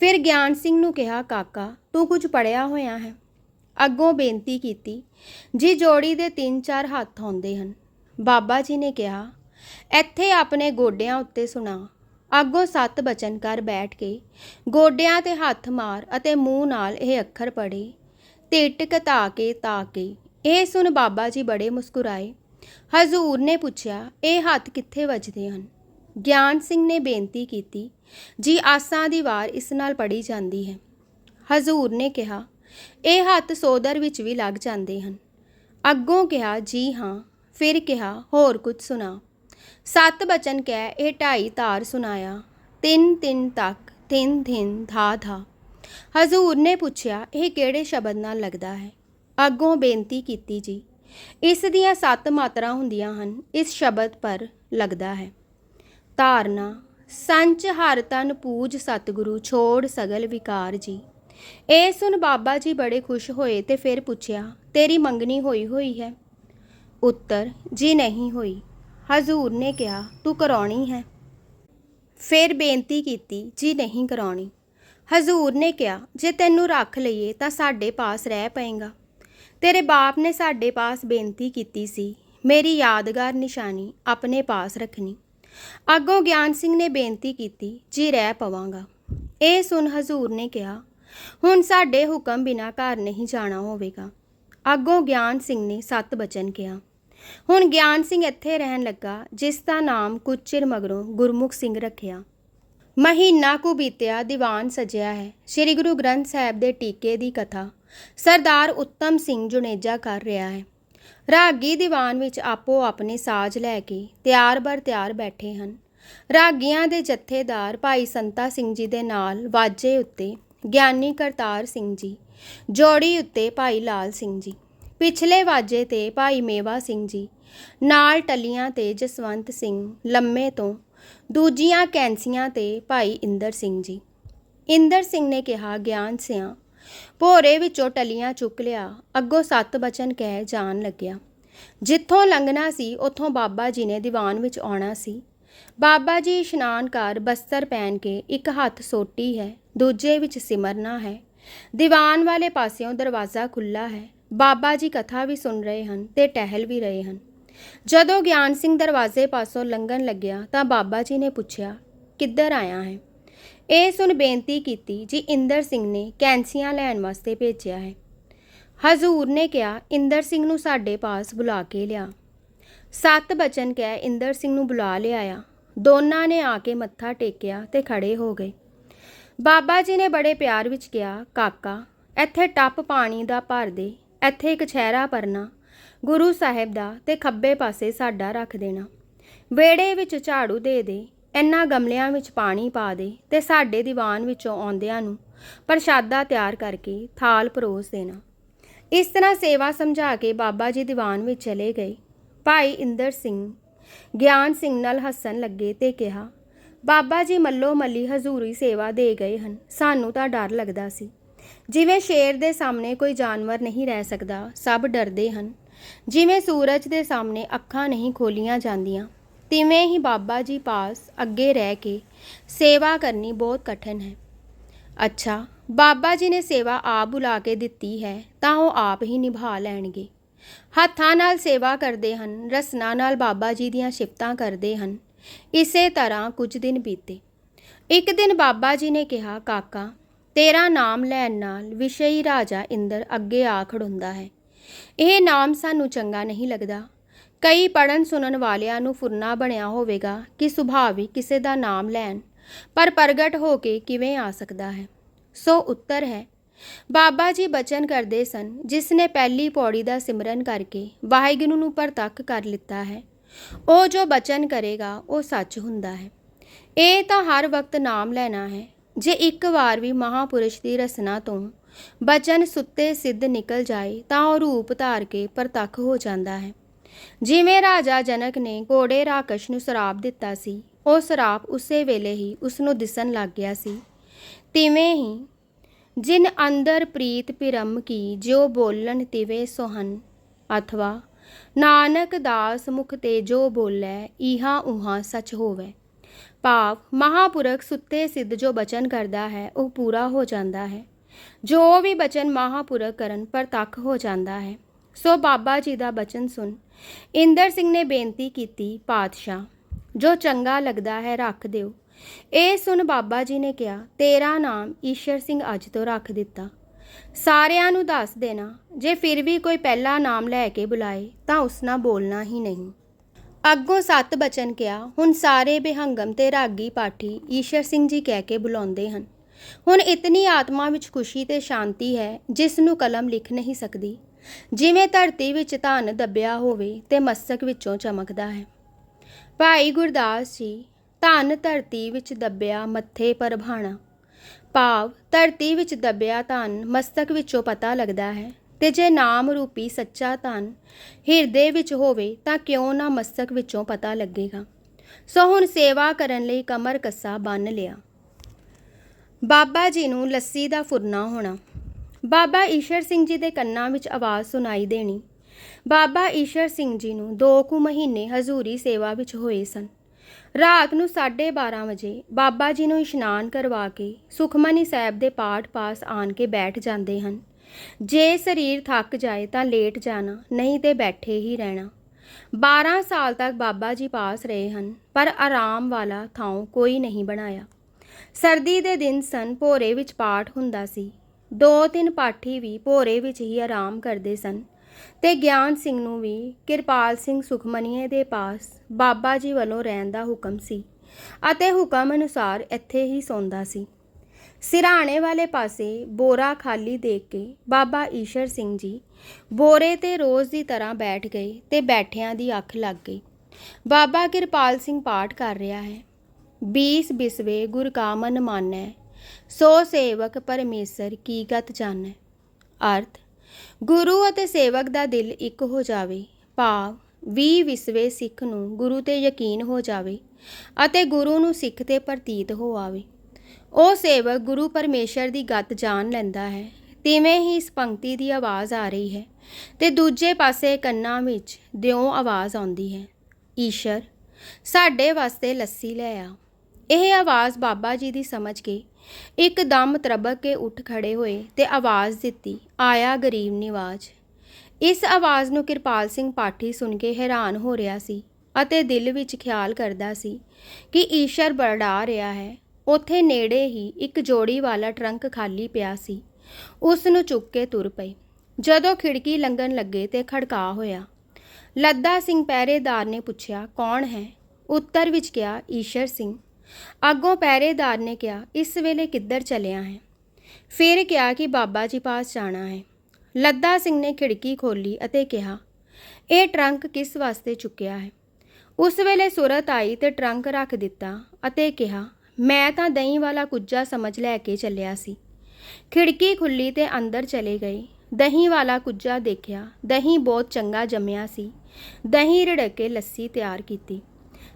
ਫਿਰ ਗਿਆਨ ਸਿੰਘ ਨੂੰ ਕਿਹਾ, ਕਾਕਾ, ਤੂੰ ਕੁਝ ਪੜਿਆ ਹੋਇਆ ਹੈ? ਅੱਗੋਂ ਬੇਨਤੀ ਕੀਤੀ, ਜੀ ਜੋੜੀ ਦੇ ਤਿੰਨ ਚਾਰ ਹੱਥ ਹੁੰਦੇ ਹਨ। ਬਾਬਾ ਜੀ ਨੇ ਕਿਹਾ ਇੱਥੇ ਆਪਣੇ ਗੋਡਿਆਂ ਉੱਤੇ ਸੁਣਾ। ਅੱਗੋਂ ਸੱਤ ਬਚਨ ਕਰ ਬੈਠ ਕੇ। ਗੋਡਿਆਂ ਤੇ ਹੱਥ ਮਾਰ ਅਤੇ ਮੂੰਹ ਨਾਲ ਇਹ ਅੱਖਰ ਪੜੇ ਤਿੱਟ ਕਤਾ ਕੇ ਤਾ ਕੇ। ਇਹ ਸੁਣ ਬਾਬਾ ਜੀ ਬੜੇ ਮੁਸਕਰਾਏ। ਹਜ਼ੂਰ ਨੇ ਪੁੱਛਿਆ, ਇਹ ਹੱਥ ਕਿੱਥੇ ਵੱਜਦੇ ਹਨ? ਗਿਆਨ ਸਿੰਘ ਨੇ ਬੇਨਤੀ ਕੀਤੀ, ਜੀ ਆਸਾਂ ਦੀ ਵਾਰ ਇਸ ਨਾਲ ਪੜੀ ਜਾਂਦੀ ਹੈ। ਹਜ਼ੂਰ ਨੇ ਕਿਹਾ, ਇਹ ਹੱਥ ਸੋਦਰ ਵਿੱਚ ਵੀ ਲੱਗ ਜਾਂਦੇ ਹਨ। ਅੱਗੋਂ ਕਿਹਾ, ਜੀ ਹਾਂ। ਫਿਰ ਕਿਹਾ, ਹੋਰ ਕੁਝ ਸੁਣਾ। ਸੱਤ ਬਚਨ ਕਹਿ, ਇਹ ਢਾਈ ਧਾਰ ਸੁਨਾਇਆ ਤਿੰਨ ਤਿੰਨ ਤੱਕ ਤਿੰਨ ਦਿਨ ਧਾ ਧਾ। ਹਜ਼ੂਰ ਨੇ ਪੁੱਛਿਆ, ਇਹ ਕਿਹੜੇ ਸ਼ਬਦ ਨਾਲ ਲੱਗਦਾ ਹੈ? ਅੱਗੋਂ ਬੇਨਤੀ ਕੀਤੀ ਜੀ, ਇਸ ਦੀਆਂ ਸੱਤ ਮਾਤਰਾ ਹੁੰਦੀਆਂ ਹਨ, ਇਸ ਸ਼ਬਦ ਪਰ ਲੱਗਦਾ ਹੈ। ਧਾਰਨਾ, ਸੰਚ ਹਰ ਤਨ ਪੂਜ ਸਤਿਗੁਰੂ, ਛੋੜ ਸਗਲ ਵਿਕਾਰ ਜੀ। ਇਹ ਸੁਣ ਬਾਬਾ ਜੀ ਬੜੇ ਖੁਸ਼ ਹੋਏ ਤੇ ਫਿਰ ਪੁੱਛਿਆ, ਤੇਰੀ ਮੰਗਣੀ ਹੋਈ ਹੋਈ ਹੈ? ਉੱਤਰ, ਜੀ ਨਹੀਂ ਹੋਈ। ਹਜ਼ੂਰ ਨੇ ਕਿਹਾ, ਤੂੰ ਕਰਾਉਣੀ ਹੈ। ਫਿਰ ਬੇਨਤੀ ਕੀਤੀ, ਜੀ ਨਹੀਂ ਕਰਾਉਣੀ। ਹਜ਼ੂਰ ਨੇ ਕਿਹਾ, ਜੇ ਤੈਨੂੰ ਰੱਖ ਲਈਏ ਤਾਂ ਸਾਡੇ ਪਾਸ ਰਹਿ ਪਏਗਾ। ਤੇਰੇ ਬਾਪ ਨੇ ਸਾਡੇ ਪਾਸ ਬੇਨਤੀ ਕੀਤੀ ਸੀ, ਮੇਰੀ ਯਾਦਗਾਰ ਨਿਸ਼ਾਨੀ ਆਪਣੇ ਪਾਸ ਰੱਖਣੀ। ਅੱਗੋਂ ਗਿਆਨ ਸਿੰਘ ਨੇ ਬੇਨਤੀ ਕੀਤੀ, ਜੀ ਰਹਿ ਪਵਾਂਗਾ। ਇਹ ਸੁਣ ਹਜ਼ੂਰ ਨੇ ਕਿਹਾ, ਹੁਣ ਸਾਡੇ ਹੁਕਮ ਬਿਨਾ ਘਰ ਨਹੀਂ ਜਾਣਾ ਹੋਵੇਗਾ। ਅੱਗੋਂ ਗਿਆਨ ਸਿੰਘ ਨੇ ਸੱਤ ਬਚਨ ਕਿਹਾ ਹੁਣ ਗਿਆਨ ਸਿੰਘ ਇੱਥੇ ਰਹਿਣ ਲੱਗਾ, ਜਿਸ ਦਾ ਨਾਮ ਕੁਝ ਚਿਰ ਮਗਰੋਂ ਗੁਰਮੁਖ ਸਿੰਘ ਰੱਖਿਆ। ਮਹੀਨਾ ਕੁ ਬੀਤਿਆ, ਦੀਵਾਨ ਸਜਿਆ ਹੈ। ਸ੍ਰੀ ਗੁਰੂ ਗ੍ਰੰਥ ਸਾਹਿਬ ਦੇ ਟੀਕੇ ਦੀ ਕਥਾ, ਸਰਦਾਰ ਉੱਤਮ ਸਿੰਘ ਜੁਨੇਜਾ ਕਰ ਰਿਹਾ ਹੈ। ਰਾਗੀ ਦੀਵਾਨ ਵਿੱਚ ਆਪੋ ਆਪਣੇ ਸਾਜ਼ ਲੈ ਕੇ ਤਿਆਰ ਬਰ ਤਿਆਰ ਬੈਠੇ ਹਨ। ਰਾਗੀਆਂ ਦੇ ਜਥੇਦਾਰ ਭਾਈ ਸੰਤਾ ਸਿੰਘ ਜੀ ਦੇ ਨਾਲ ਵਾਜੇ ਉੱਤੇ ਗਿਆਨੀ ਕਰਤਾਰ ਸਿੰਘ ਜੀ, ਜੋੜੀ ਉੱਤੇ ਭਾਈ ਲਾਲ ਸਿੰਘ ਜੀ। ਪਿਛਲੇ ਵਾਜੇ ਤੇ ਭਾਈ ਮੇਵਾ ਸਿੰਘ ਜੀ, ਨਾਲ ਟੱਲੀਆਂ ਤੇ ਜਸਵੰਤ ਸਿੰਘ ਲੰਮੇ ਤੋਂ, ਦੂਜੀਆਂ ਕੈਂਸੀਆਂ ਤੇ ਭਾਈ ਇੰਦਰ ਸਿੰਘ ਜੀ। ਇੰਦਰ ਸਿੰਘ ਨੇ ਕਿਹਾ, ਗਿਆਨ ਸਿਆਂ, ਭੋਰੇ ਵਿੱਚੋਂ ਟਲੀਆਂ ਚੁੱਕ ਲਿਆ, ਅੱਗੋਂ ਸੱਤ ਬਚਨ ਕਹਿ ਜਾਣ ਲੱਗਿਆ। ਜਿੱਥੋਂ ਲੰਘਣਾ ਸੀ, ਉੱਥੋਂ ਬਾਬਾ ਜੀ ਨੇ ਦੀਵਾਨ ਵਿੱਚ ਆਉਣਾ ਸੀ। ਬਾਬਾ ਜੀ ਇਸ਼ਨਾਨ ਕਰ ਬਸਤਰ ਪਹਿਨ ਕੇ ਇੱਕ ਹੱਥ ਸੋਟੀ ਹੈ, ਦੂਜੇ ਵਿੱਚ ਸਿਮਰਨਾ ਹੈ। ਦੀਵਾਨ ਵਾਲੇ ਪਾਸਿਓਂ ਦਰਵਾਜ਼ਾ ਖੁੱਲਾ ਹੈ ਬਾਬਾ ਜੀ ਕਥਾ ਵੀ ਸੁਣ ਰਹੇ ਹਨ ਤੇ ਟਹਿਲ ਵੀ ਰਹੇ ਹਨ। ਜਦੋਂ ਗਿਆਨ ਸਿੰਘ ਦਰਵਾਜ਼ੇ ਪਾਸੋਂ ਲੰਘਣ ਲੱਗਿਆ ਤਾਂ ਬਾਬਾ ਜੀ ਨੇ ਪੁੱਛਿਆ, ਕਿੱਧਰ ਆਇਆ ਹੈ? ਇਹ ਸੁਣ ਬੇਨਤੀ ਕੀਤੀ ਜੀ ਇੰਦਰ ਸਿੰਘ ਨੇ ਕੈਂਸੀਆਂ ਲੈਣ ਵਾਸਤੇ ਭੇਜਿਆ ਹੈ। ਹਜ਼ੂਰ ਨੇ ਕਿਹਾ, ਇੰਦਰ ਸਿੰਘ ਨੂੰ ਸਾਡੇ ਪਾਸ ਬੁਲਾ ਕੇ ਲਿਆ। ਸੱਤ ਬਚਨ ਕਹਿ ਇੰਦਰ ਸਿੰਘ ਨੂੰ ਬੁਲਾ ਲਿਆਇਆ। ਦੋਨਾਂ ਨੇ ਆ ਕੇ ਮੱਥਾ ਟੇਕਿਆ ਤੇ ਖੜੇ ਹੋ ਗਏ। ਬਾਬਾ ਜੀ ਨੇ ਬੜੇ ਪਿਆਰ ਵਿੱਚ ਕਿਹਾ, ਕਾਕਾ, ਇੱਥੇ ਟੱਪ ਪਾਣੀ ਦਾ ਭਰ ਦੇ। ਇੱਥੇ ਇੱਕ ਛਹਿਰਾ ਪਰਨਾ ਗੁਰੂ ਸਾਹਿਬ ਦਾ ਤੇ ਖੱਬੇ ਪਾਸੇ ਸਾਡਾ ਰੱਖ ਦੇਣਾ। ਵਿਹੜੇ ਵਿੱਚ ਝਾੜੂ ਦੇ ਦੇ ਇੰਨਾ ਗਮਲਿਆਂ ਵਿੱਚ ਪਾਣੀ ਪਾ ਦੇ ਤੇ ਸਾਡੇ ਦੀਵਾਨ ਵਿੱਚੋਂ ਆਉਂਦਿਆਂ ਨੂੰ ਪ੍ਰਸ਼ਾਦਾ ਤਿਆਰ ਕਰਕੇ ਥਾਲ ਪਰੋਸ ਦੇਣਾ। ਇਸ ਤਰ੍ਹਾਂ ਸੇਵਾ ਸਮਝਾ ਕੇ ਬਾਬਾ ਜੀ ਦੀਵਾਨ ਵਿੱਚ ਚਲੇ ਗਏ। ਭਾਈ ਇੰਦਰ ਸਿੰਘ, ਗਿਆਨ ਸਿੰਘ ਨਾਲ ਹੱਸਣ ਲੱਗੇ ਤੇ ਕਿਹਾ, ਬਾਬਾ ਜੀ ਮੱਲੋ ਮੱਲੀ ਹਜ਼ੂਰੀ ਸੇਵਾ ਦੇ ਗਏ ਹਨ, ਸਾਨੂੰ ਤਾਂ ਡਰ ਲੱਗਦਾ ਸੀ। ਜਿਵੇਂ ਸ਼ੇਰ ਦੇ ਸਾਹਮਣੇ ਕੋਈ ਜਾਨਵਰ ਨਹੀਂ ਰਹਿ ਸਕਦਾ, ਸਭ ਡਰਦੇ ਹਨ। ਜਿਵੇਂ ਸੂਰਜ ਦੇ ਸਾਹਮਣੇ ਅੱਖਾਂ ਨਹੀਂ ਖੋਲੀਆਂ ਜਾਂਦੀਆਂ, ਤਿਵੇਂ ਹੀ ਬਾਬਾ ਜੀ ਪਾਸ ਅੱਗੇ ਰਹਿ ਕੇ ਸੇਵਾ ਕਰਨੀ ਬਹੁਤ ਕਠਿਨ ਹੈ। ਅੱਛਾ, ਬਾਬਾ ਜੀ ਨੇ ਸੇਵਾ ਆਪ ਬੁਲਾ ਕੇ ਦਿੱਤੀ ਹੈ, ਤਾਂ ਉਹ ਆਪ ਹੀ ਨਿਭਾ ਲੈਣਗੇ। ਹੱਥਾਂ ਨਾਲ ਸੇਵਾ ਕਰਦੇ ਹਨ, ਰਸਨਾ ਨਾਲ ਬਾਬਾ ਜੀ ਦੀਆਂ ਸਿਫਤਾਂ ਕਰਦੇ ਹਨ। ਇਸੇ ਤਰ੍ਹਾਂ ਕੁਝ ਦਿਨ ਬੀਤੇ। ਇੱਕ ਦਿਨ ਬਾਬਾ ਜੀ ਨੇ ਕਿਹਾ, ਕਾਕਾ ਤੇਰਾ ਨਾਮ ਲੈਣ ਨਾਲ ਵਿਸ਼ਈ ਰਾਜਾ ਇੰਦਰ ਅੱਗੇ ਆ ਖੜੁੰਦਾ ਹੈ। ਇਹ ਨਾਮ ਸਾਨੂੰ ਚੰਗਾ ਨਹੀਂ ਲੱਗਦਾ। ਕਈ ਪੜਨ ਸੁਣਨ ਵਾਲਿਆਂ ਨੂੰ ਫੁਰਨਾ ਬਣਿਆ ਹੋਵੇਗਾ ਕਿ ਸੁਭਾਵਿਕ ਕਿਸੇ ਦਾ ਨਾਮ ਲੈਣ, ਪਰ ਪ੍ਰਗਟ ਹੋ ਕੇ ਕਿਵੇਂ ਆ ਸਕਦਾ ਹੈ? ਸੋ ਉੱਤਰ ਹੈ, ਬਾਬਾ ਜੀ ਬਚਨ ਕਰਦੇ ਸਨ, ਜਿਸ ਨੇ ਪਹਿਲੀ ਪੌੜੀ ਦਾ ਸਿਮਰਨ ਕਰਕੇ ਵਾਹਿਗੁਰੂ ਨੂੰ ਪ੍ਰਤੱਖ ਕਰ ਲਿੱਤਾ ਹੈ। ਉਹ ਜੋ ਬਚਨ ਕਰੇਗਾ, ਉਹ ਸੱਚ ਹੁੰਦਾ ਹੈ। ਇਹ ਤਾਂ ਹਰ ਵਕਤ ਨਾਮ ਲੈਣਾ ਹੈ। ਜੇ ਇੱਕ ਵਾਰ ਵੀ ਮਹਾਪੁਰਸ਼ ਦੀ ਰਸਨਾ ਤੋਂ ਬਚਨ ਸੁੱਤੇ ਸਿੱਧ ਨਿਕਲ ਜਾਏ, ਤਾਂ ਉਹ ਰੂਪ ਧਾਰ ਕੇ ਪ੍ਰਤੱਖ ਹੋ ਜਾਂਦਾ ਹੈ। ਜਿਵੇਂ ਰਾਜਾ ਜਨਕ ਨੇ ਘੋੜੇ ਰਾਕਸ਼ ਨੂੰ ਸਰਾਪ ਦਿੱਤਾ ਸੀ, ਉਹ ਸਰਾਪ ਉਸੇ ਵੇਲੇ ਹੀ ਉਸ ਨੂੰ ਦਿਸਣ ਲੱਗ ਗਿਆ ਸੀ। ਤਿਵੇਂ ਹੀ ਜਿਨ ਅੰਦਰ ਪ੍ਰੀਤ ਪਿਰਮ ਕੀ ਜੋ ਬੋਲਣ ਤਿਵੇਂ ਸੋਹਨ ਅਥਵਾ ਨਾਨਕ ਦਾਸ ਮੁਖ ਤੇ ਜੋ ਬੋਲੇ ਇਹਾ ਉਹਾ ਸਚ ਹੋਵੇ। ਭਾਵ ਮਹਾਪੁਰਖ ਸੁੱਤੇ ਸਿੱਧ ਜੋ ਬਚਨ ਕਰਦਾ ਹੈ, ਉਹ ਪੂਰਾ ਹੋ ਜਾਂਦਾ ਹੈ। ਜੋ ਵੀ ਬਚਨ ਮਹਾਪੁਰਖ ਕਰਨ, ਪ੍ਰਤੱਖ ਹੋ ਜਾਂਦਾ ਹੈ। ਸੋ ਬਾਬਾ ਜੀ ਦਾ ਬਚਨ ਸੁਣ। ਇੰਦਰ ਸਿੰਘ ਨੇ ਬੇਨਤੀ ਕੀਤੀ, ਪਾਤਸ਼ਾਹ, ਜੋ ਚੰਗਾ ਲੱਗਦਾ ਹੈ, ਰੱਖ ਦਿਓ। ਇਹ ਸੁਣ ਬਾਬਾ ਜੀ ਨੇ ਕਿਹਾ, ਤੇਰਾ ਨਾਮ ਈਸ਼ਰ ਸਿੰਘ ਅੱਜ ਤੋਂ ਰੱਖ ਦਿੱਤਾ। ਸਾਰਿਆਂ ਨੂੰ ਦੱਸ ਦੇਣਾ, ਜੇ ਫਿਰ ਵੀ ਕੋਈ ਪਹਿਲਾ ਨਾਮ ਲੈ ਕੇ ਬੁਲਾਏ, ਤਾਂ ਉਸ ਨਾਲ ਬੋਲਣਾ ਹੀ ਨਹੀਂ। ਅੱਗੋਂ ਸੱਤ ਬਚਨ ਕਿਹਾ, ਹੁਣ ਸਾਰੇ ਬਿਹੰਗਮ ਤੇ ਰਾਗੀ ਪਾਠੀ ਈਸ਼ਰ ਸਿੰਘ ਜੀ ਕਹਿ ਕੇ ਬੁਲਾਉਂਦੇ ਹਨ। ਹੁਣ ਇਤਨੀ ਆਤਮਾ ਵਿੱਚ ਖੁਸ਼ੀ ਤੇ ਸ਼ਾਂਤੀ ਹੈ, ਜਿਸ ਨੂੰ ਕਲਮ ਲਿਖ ਨਹੀਂ ਸਕਦੀ। ਜਿਵੇਂ ਧਰਤੀ ਵਿੱਚ ਧਨ ਦੱਬਿਆ ਹੋਵੇ, ਤੇ ਮਸਤਕ ਵਿੱਚੋਂ ਚਮਕਦਾ ਹੈ। ਭਾਈ ਗੁਰਦਾਸ ਜੀ, ਧਨ ਧਰਤੀ ਵਿੱਚ ਦੱਬਿਆ ਮੱਥੇ ਪਰਭਾਣਾ। ਭਾਵ, ਧਰਤੀ ਵਿੱਚ ਦੱਬਿਆ ਧਨ ਮਸਤਕ ਵਿੱਚੋਂ ਪਤਾ ਲੱਗਦਾ ਹੈ। ਤੇ ਜੇ ਨਾਮ ਰੂਪੀ ਸੱਚਾ ਧਨ ਹਿਰਦੇ ਵਿੱਚ ਹੋਵੇ ਤਾਂ ਕਿਉਂ ਨਾ ਮਸਤਕ ਵਿੱਚੋਂ ਪਤਾ ਲੱਗੇਗਾ? ਸੋ ਹੁਣ ਸੇਵਾ ਕਰਨ ਲਈ ਕਮਰ ਕੱਸਾ ਬੰਨ ਲਿਆ। ਬਾਬਾ ਜੀ ਨੂੰ ਲੱਸੀ ਦਾ ਫੁਰਨਾ ਹੋਣਾ। ਬਾਬਾ ਈਸ਼ਰ ਸਿੰਘ ਜੀ ਦੇ ਕੰਨਾਂ ਵਿੱਚ ਆਵਾਜ਼ ਸੁਣਾਈ ਦੇਣੀ। ਬਾਬਾ ਈਸ਼ਰ ਸਿੰਘ ਜੀ ਨੂੰ ਦੋ ਕੁ ਮਹੀਨੇ ਹਜ਼ੂਰੀ ਸੇਵਾ ਵਿੱਚ ਹੋਏ ਸਨ। ਰਾਤ ਨੂੰ 12:30 ਵਜੇ ਬਾਬਾ ਜੀ ਨੂੰ ਇਸ਼ਨਾਨ ਕਰਵਾ ਕੇ ਸੁਖਮਨੀ ਸਾਹਿਬ ਦੇ ਪਾਠ ਪਾਸ ਆਣ ਕੇ ਬੈਠ ਜਾਂਦੇ ਹਨ। ਜੇ ਸਰੀਰ ਥੱਕ ਜਾਏ ਤਾਂ ਲੇਟ ਜਾਣਾ, ਨਹੀਂ ਤੇ ਬੈਠੇ ਹੀ ਰਹਿਣਾ। 12 ਸਾਲ ਤੱਕ ਬਾਬਾ ਜੀ ਪਾਸ ਰਹੇ ਹਨ, ਪਰ ਆਰਾਮ ਵਾਲਾ ਥਾਂ ਕੋਈ ਨਹੀਂ ਬਣਾਇਆ। ਸਰਦੀ ਦੇ ਦਿਨ ਸਨ, ਭੋਰੇ ਵਿੱਚ ਪਾਠ ਹੁੰਦਾ ਸੀ। ਦੋ ਤਿੰਨ ਪਾਠੀ ਵੀ ਭੋਰੇ ਵਿੱਚ ਹੀ ਆਰਾਮ ਕਰਦੇ ਸਨ ਤੇ ਗਿਆਨ ਸਿੰਘ ਨੂੰ ਵੀ ਕਿਰਪਾਲ ਸਿੰਘ ਸੁਖਮਨੀਏ ਦੇ ਪਾਸ ਬਾਬਾ ਜੀ ਵੱਲੋਂ ਰਹਿਣ ਦਾ ਹੁਕਮ ਸੀ ਅਤੇ ਹੁਕਮ ਅਨੁਸਾਰ ਇੱਥੇ ਹੀ ਸੌਂਦਾ ਸੀ। ਸਿਰਹਾਣੇ ਵਾਲੇ ਪਾਸੇ ਬੋਰਾ ਖਾਲੀ ਦੇਖ ਕੇ ਬਾਬਾ ਈਸ਼ਰ ਸਿੰਘ ਜੀ ਬੋਰੇ ਤੇ ਰੋਜ਼ ਦੀ ਤਰ੍ਹਾਂ ਬੈਠ ਗਏ ਤੇ ਬੈਠਿਆਂ ਦੀ ਅੱਖ ਲੱਗ ਗਈ। ਬਾਬਾ ਕਿਰਪਾਲ ਸਿੰਘ ਪਾਠ ਕਰ ਰਿਹਾ ਹੈ। 20 ਬਿਸਵੇ ਗੁਰ ਕਾ ਮਨ ਮਾਨੈ, ਸੋ ਸੇਵਕ ਪਰਮੇਸ਼ਰ ਕੀ ਗਤ ਜਾਣੈ। ਅਰਥ, ਗੁਰੂ ਅਤੇ ਸੇਵਕ ਦਾ ਦਿਲ ਇੱਕ ਹੋ ਜਾਵੇ, ਭਾਵ 20 ਵਿਸਵੇ ਸਿੱਖ ਨੂੰ ਗੁਰੂ ਤੇ ਯਕੀਨ ਹੋ ਜਾਵੇ ਅਤੇ ਗੁਰੂ ਨੂੰ ਸਿੱਖ ਤੇ ਪ੍ਰਤੀਤ ਹੋ ਆਵੇ। ਉਹ ਸੇਵਕ ਗੁਰੂ ਪਰਮੇਸ਼ਰ ਦੀ ਗੱਤ ਜਾਣ ਲੈਂਦਾ ਹੈ, ਤਿਵੇਂ ਹੀ ਇਸ ਪੰਕਤੀ ਦੀ ਆਵਾਜ਼ ਆ ਰਹੀ ਹੈ ਤੇ ਦੂਜੇ ਪਾਸੇ ਕੰਨਾਂ ਵਿੱਚ ਦਿਉ ਆਵਾਜ਼ ਆਉਂਦੀ ਹੈ, ਈਸ਼ਰ, ਸਾਡੇ ਵਾਸਤੇ ਲੱਸੀ ਲੈ ਆ। ਇਹ ਆਵਾਜ਼ ਬਾਬਾ ਜੀ ਦੀ ਸਮਝ ਕੇ ਇੱਕਦਮ ਤਰਬਕ ਕੇ ਉੱਠ ਖੜੇ ਹੋਏ ਤੇ ਆਵਾਜ਼ ਦਿੱਤੀ, ਆਇਆ ਗਰੀਬ ਨਿਵਾਜ। ਇਸ ਆਵਾਜ਼ ਨੂੰ ਕਿਰਪਾਲ ਸਿੰਘ ਪਾਠੀ ਸੁਣ ਕੇ ਹੈਰਾਨ ਹੋ ਰਿਹਾ ਸੀ ਅਤੇ ਦਿਲ ਵਿੱਚ ਖਿਆਲ ਕਰਦਾ ਸੀ ਕਿ ਈਸ਼ਰ ਬਰੜਾ ਰਿਹਾ ਹੈ। ਉੱਥੇ ਨੇੜੇ ਹੀ ਇੱਕ ਜੋੜੀ ਵਾਲਾ ਟਰੰਕ ਖਾਲੀ ਪਿਆ ਸੀ। ਉਸ ਨੂੰ ਚੁੱਕ ਕੇ ਤੁਰ ਪਈ ਜਦੋਂ ਖਿੜਕੀ ਲੰਘਣ ਲੱਗੇ ਤੇ ਖੜਕਾ ਹੋਇਆ। ਲੱਦਾ ਸਿੰਘ ਪਹਿਰੇਦਾਰ ਨੇ ਪੁੱਛਿਆ, ਕੌਣ ਹੈ? ਉੱਤਰ ਵਿੱਚ ਕਿਹਾ, ਈਸ਼ਰ ਸਿੰਘ। ਅੱਗੋਂ ਪਹਿਰੇਦਾਰ ਨੇ ਕਿਹਾ, ਇਸ ਵੇਲੇ ਕਿੱਧਰ ਚਲਿਆ ਹੈ? ਫਿਰ ਕਿਹਾ ਕਿ ਬਾਬਾ ਜੀ ਪਾਸ ਜਾਣਾ ਹੈ। ਲੱਦਾ ਸਿੰਘ ਨੇ ਖਿੜਕੀ ਖੋਲੀ ਅਤੇ ਕਿਹਾ, ਇਹ ਟਰੰਕ ਕਿਸ ਵਾਸਤੇ ਚੁੱਕਿਆ ਹੈ? ਉਸ ਵੇਲੇ ਸੁਰਤ ਆਈ ਤੇ ਟਰੰਕ ਰੱਖ ਦਿੱਤਾ ਅਤੇ ਕਿਹਾ ਮੈਂ ਤਾਂ ਦਹੀਂ ਵਾਲਾ ਕੁੱਜਾ ਸਮਝ ਲੈ ਕੇ ਚੱਲਿਆ ਸੀ। ਖਿੜਕੀ ਖੁੱਲੀ ਤੇ ਅੰਦਰ ਚਲੇ ਗਏ। ਦਹੀਂ ਵਾਲਾ ਕੁੱਜਾ ਦੇਖਿਆ, ਦਹੀਂ ਬਹੁਤ ਚੰਗਾ ਜੰਮਿਆ ਸੀ। ਦਹੀਂ ਰੜਕ ਕੇ ਲੱਸੀ ਤਿਆਰ ਕੀਤੀ।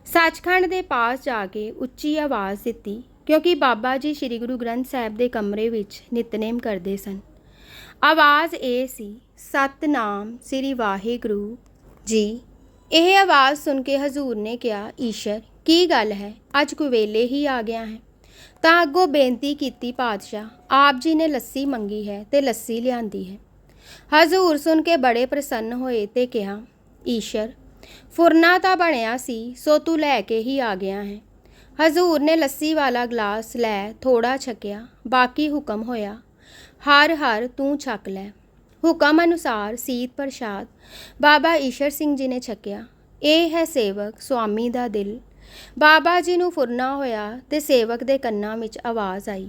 ਸੱਚਖੰਡ ਦੇ ਪਾਸ ਜਾ ਕੇ ਉੱਚੀ ਆਵਾਜ਼ ਦਿੱਤੀ, ਕਿਉਂਕਿ ਬਾਬਾ ਜੀ ਸ੍ਰੀ ਗੁਰੂ ਗ੍ਰੰਥ ਸਾਹਿਬ ਦੇ ਕਮਰੇ ਵਿੱਚ ਨਿਤਨੇਮ ਕਰਦੇ ਸਨ। ਆਵਾਜ਼ ਇਹ ਸੀ, ਸਤਨਾਮ ਸ੍ਰੀ ਵਾਹਿਗੁਰੂ ਜੀ। ਇਹ ਆਵਾਜ਼ ਸੁਣ ਕੇ ਹਜ਼ੂਰ ਨੇ ਕਿਹਾ, ਈਸ਼ਰ ਕੀ ਗੱਲ ਹੈ? ਅੱਜ ਕੁਵੇਲੇ ਹੀ ਆ ਗਿਆ ਹੈ। ਤਾਂ ਅੱਗੋਂ ਬੇਨਤੀ ਕੀਤੀ ਪਾਤਸ਼ਾਹ, ਆਪ ਜੀ ਨੇ ਲੱਸੀ ਮੰਗੀ ਹੈ ਤੇ ਲੱਸੀ ਲਿਆਂਦੀ ਹੈ। ਹਜ਼ੂਰ ਸੁਣ ਕੇ ਬੜੇ ਪ੍ਰਸੰਨ ਹੋਏ ਤੇ ਕਿਹਾ, ਈਸ਼ਰ, ਫੁਰਨਾ ਤਾਂ ਬਣਿਆ ਸੀ, ਸੋ ਤੂੰ ਲੈ ਕੇ ਹੀ ਆ ਗਿਆ ਹੈ। ਹਜ਼ੂਰ ਨੇ ਲੱਸੀ ਵਾਲਾ ਗਲਾਸ ਲੈ ਥੋੜਾ ਛਕਿਆ, ਬਾਕੀ ਹੁਕਮ ਹੋਇਆ, ਹਰ ਹਰ ਤੂੰ ਛਕ ਲੈ। ਹੁਕਮ ਅਨੁਸਾਰ ਸੀਤ ਪ੍ਰਸ਼ਾਦ ਬਾਬਾ ਈਸ਼ਰ ਸਿੰਘ ਜੀ ਨੇ ਛਕਿਆ। ਇਹ ਹੈ ਸੇਵਕ ਸੁਆਮੀ ਦਾ ਦਿਲ। ਬਾਬਾ ਜੀ ਨੂੰ ਫੁਰਨਾ ਹੋਇਆ ਤੇ ਸੇਵਕ ਦੇ ਕੰਨਾਂ ਵਿੱਚ ਆਵਾਜ਼ ਆਈ।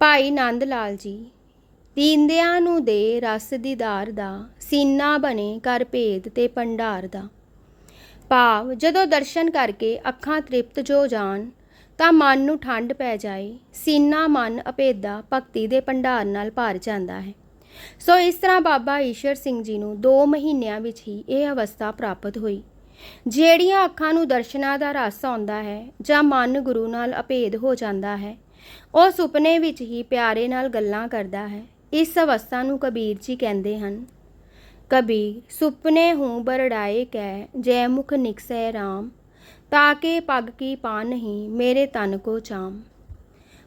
ਭਾਈ ਨੰਦ ਲਾਲ ਜੀ, ਦੀਂਦਿਆਂ ਨੂੰ ਦੇ ਰਸ ਦੀਦਾਰ ਦਾ, ਸੀਨਾ ਬਣੇ ਕਰ ਭੇਦ ਤੇ ਭੰਡਾਰ ਦਾ। ਭਾਵ ਜਦੋਂ ਦਰਸ਼ਨ ਕਰਕੇ ਅੱਖਾਂ ਤ੍ਰਿਪਤ ਜੋ ਜਾਣ ਤਾਂ ਮਨ ਨੂੰ ਠੰਡ ਪੈ ਜਾਏ, ਸੀਨਾ ਮਨ ਅਭੇਦਾ ਭਗਤੀ ਦੇ ਭੰਡਾਰ ਨਾਲ ਭਰ ਜਾਂਦਾ ਹੈ। ਸੋ ਇਸ ਤਰ੍ਹਾਂ ਬਾਬਾ ਈਸ਼ਰ ਸਿੰਘ ਜੀ ਨੂੰ 2 ਮਹੀਨਿਆਂ ਵਿੱਚ ਹੀ ਇਹ ਅਵਸਥਾ ਪ੍ਰਾਪਤ ਹੋਈ। ਜਿਹੜੀਆਂ ਅੱਖਾਂ ਨੂੰ ਦਰਸ਼ਨਾਂ ਦਾ ਰਸ ਆਉਂਦਾ ਹੈ ਜਾਂ ਮਨ ਗੁਰੂ ਨਾਲ ਅਭੇਦ ਹੋ ਜਾਂਦਾ ਹੈ, ਉਹ ਸੁਪਨੇ ਵਿੱਚ ਹੀ ਪਿਆਰੇ ਨਾਲ ਗੱਲਾਂ ਕਰਦਾ ਹੈ, ਇਸ ਅਵਸਥਾ ਨੂੰ ਕਬੀਰ ਜੀ ਕਹਿੰਦੇ ਹਨ। ਕਬੀਰ, ਸੁਪਨੇ ਹੂੰ ਬਰੜਾਏ ਕੈ ਜੈ ਮੁਖ ਨਿਕਸੈ RAM ਤਾਕੇ ਪਗ ਕੀ ਪਾ ਨਹੀਂ, ਮੇਰੇ ਤਨ ਕੋ ਚਾਮ।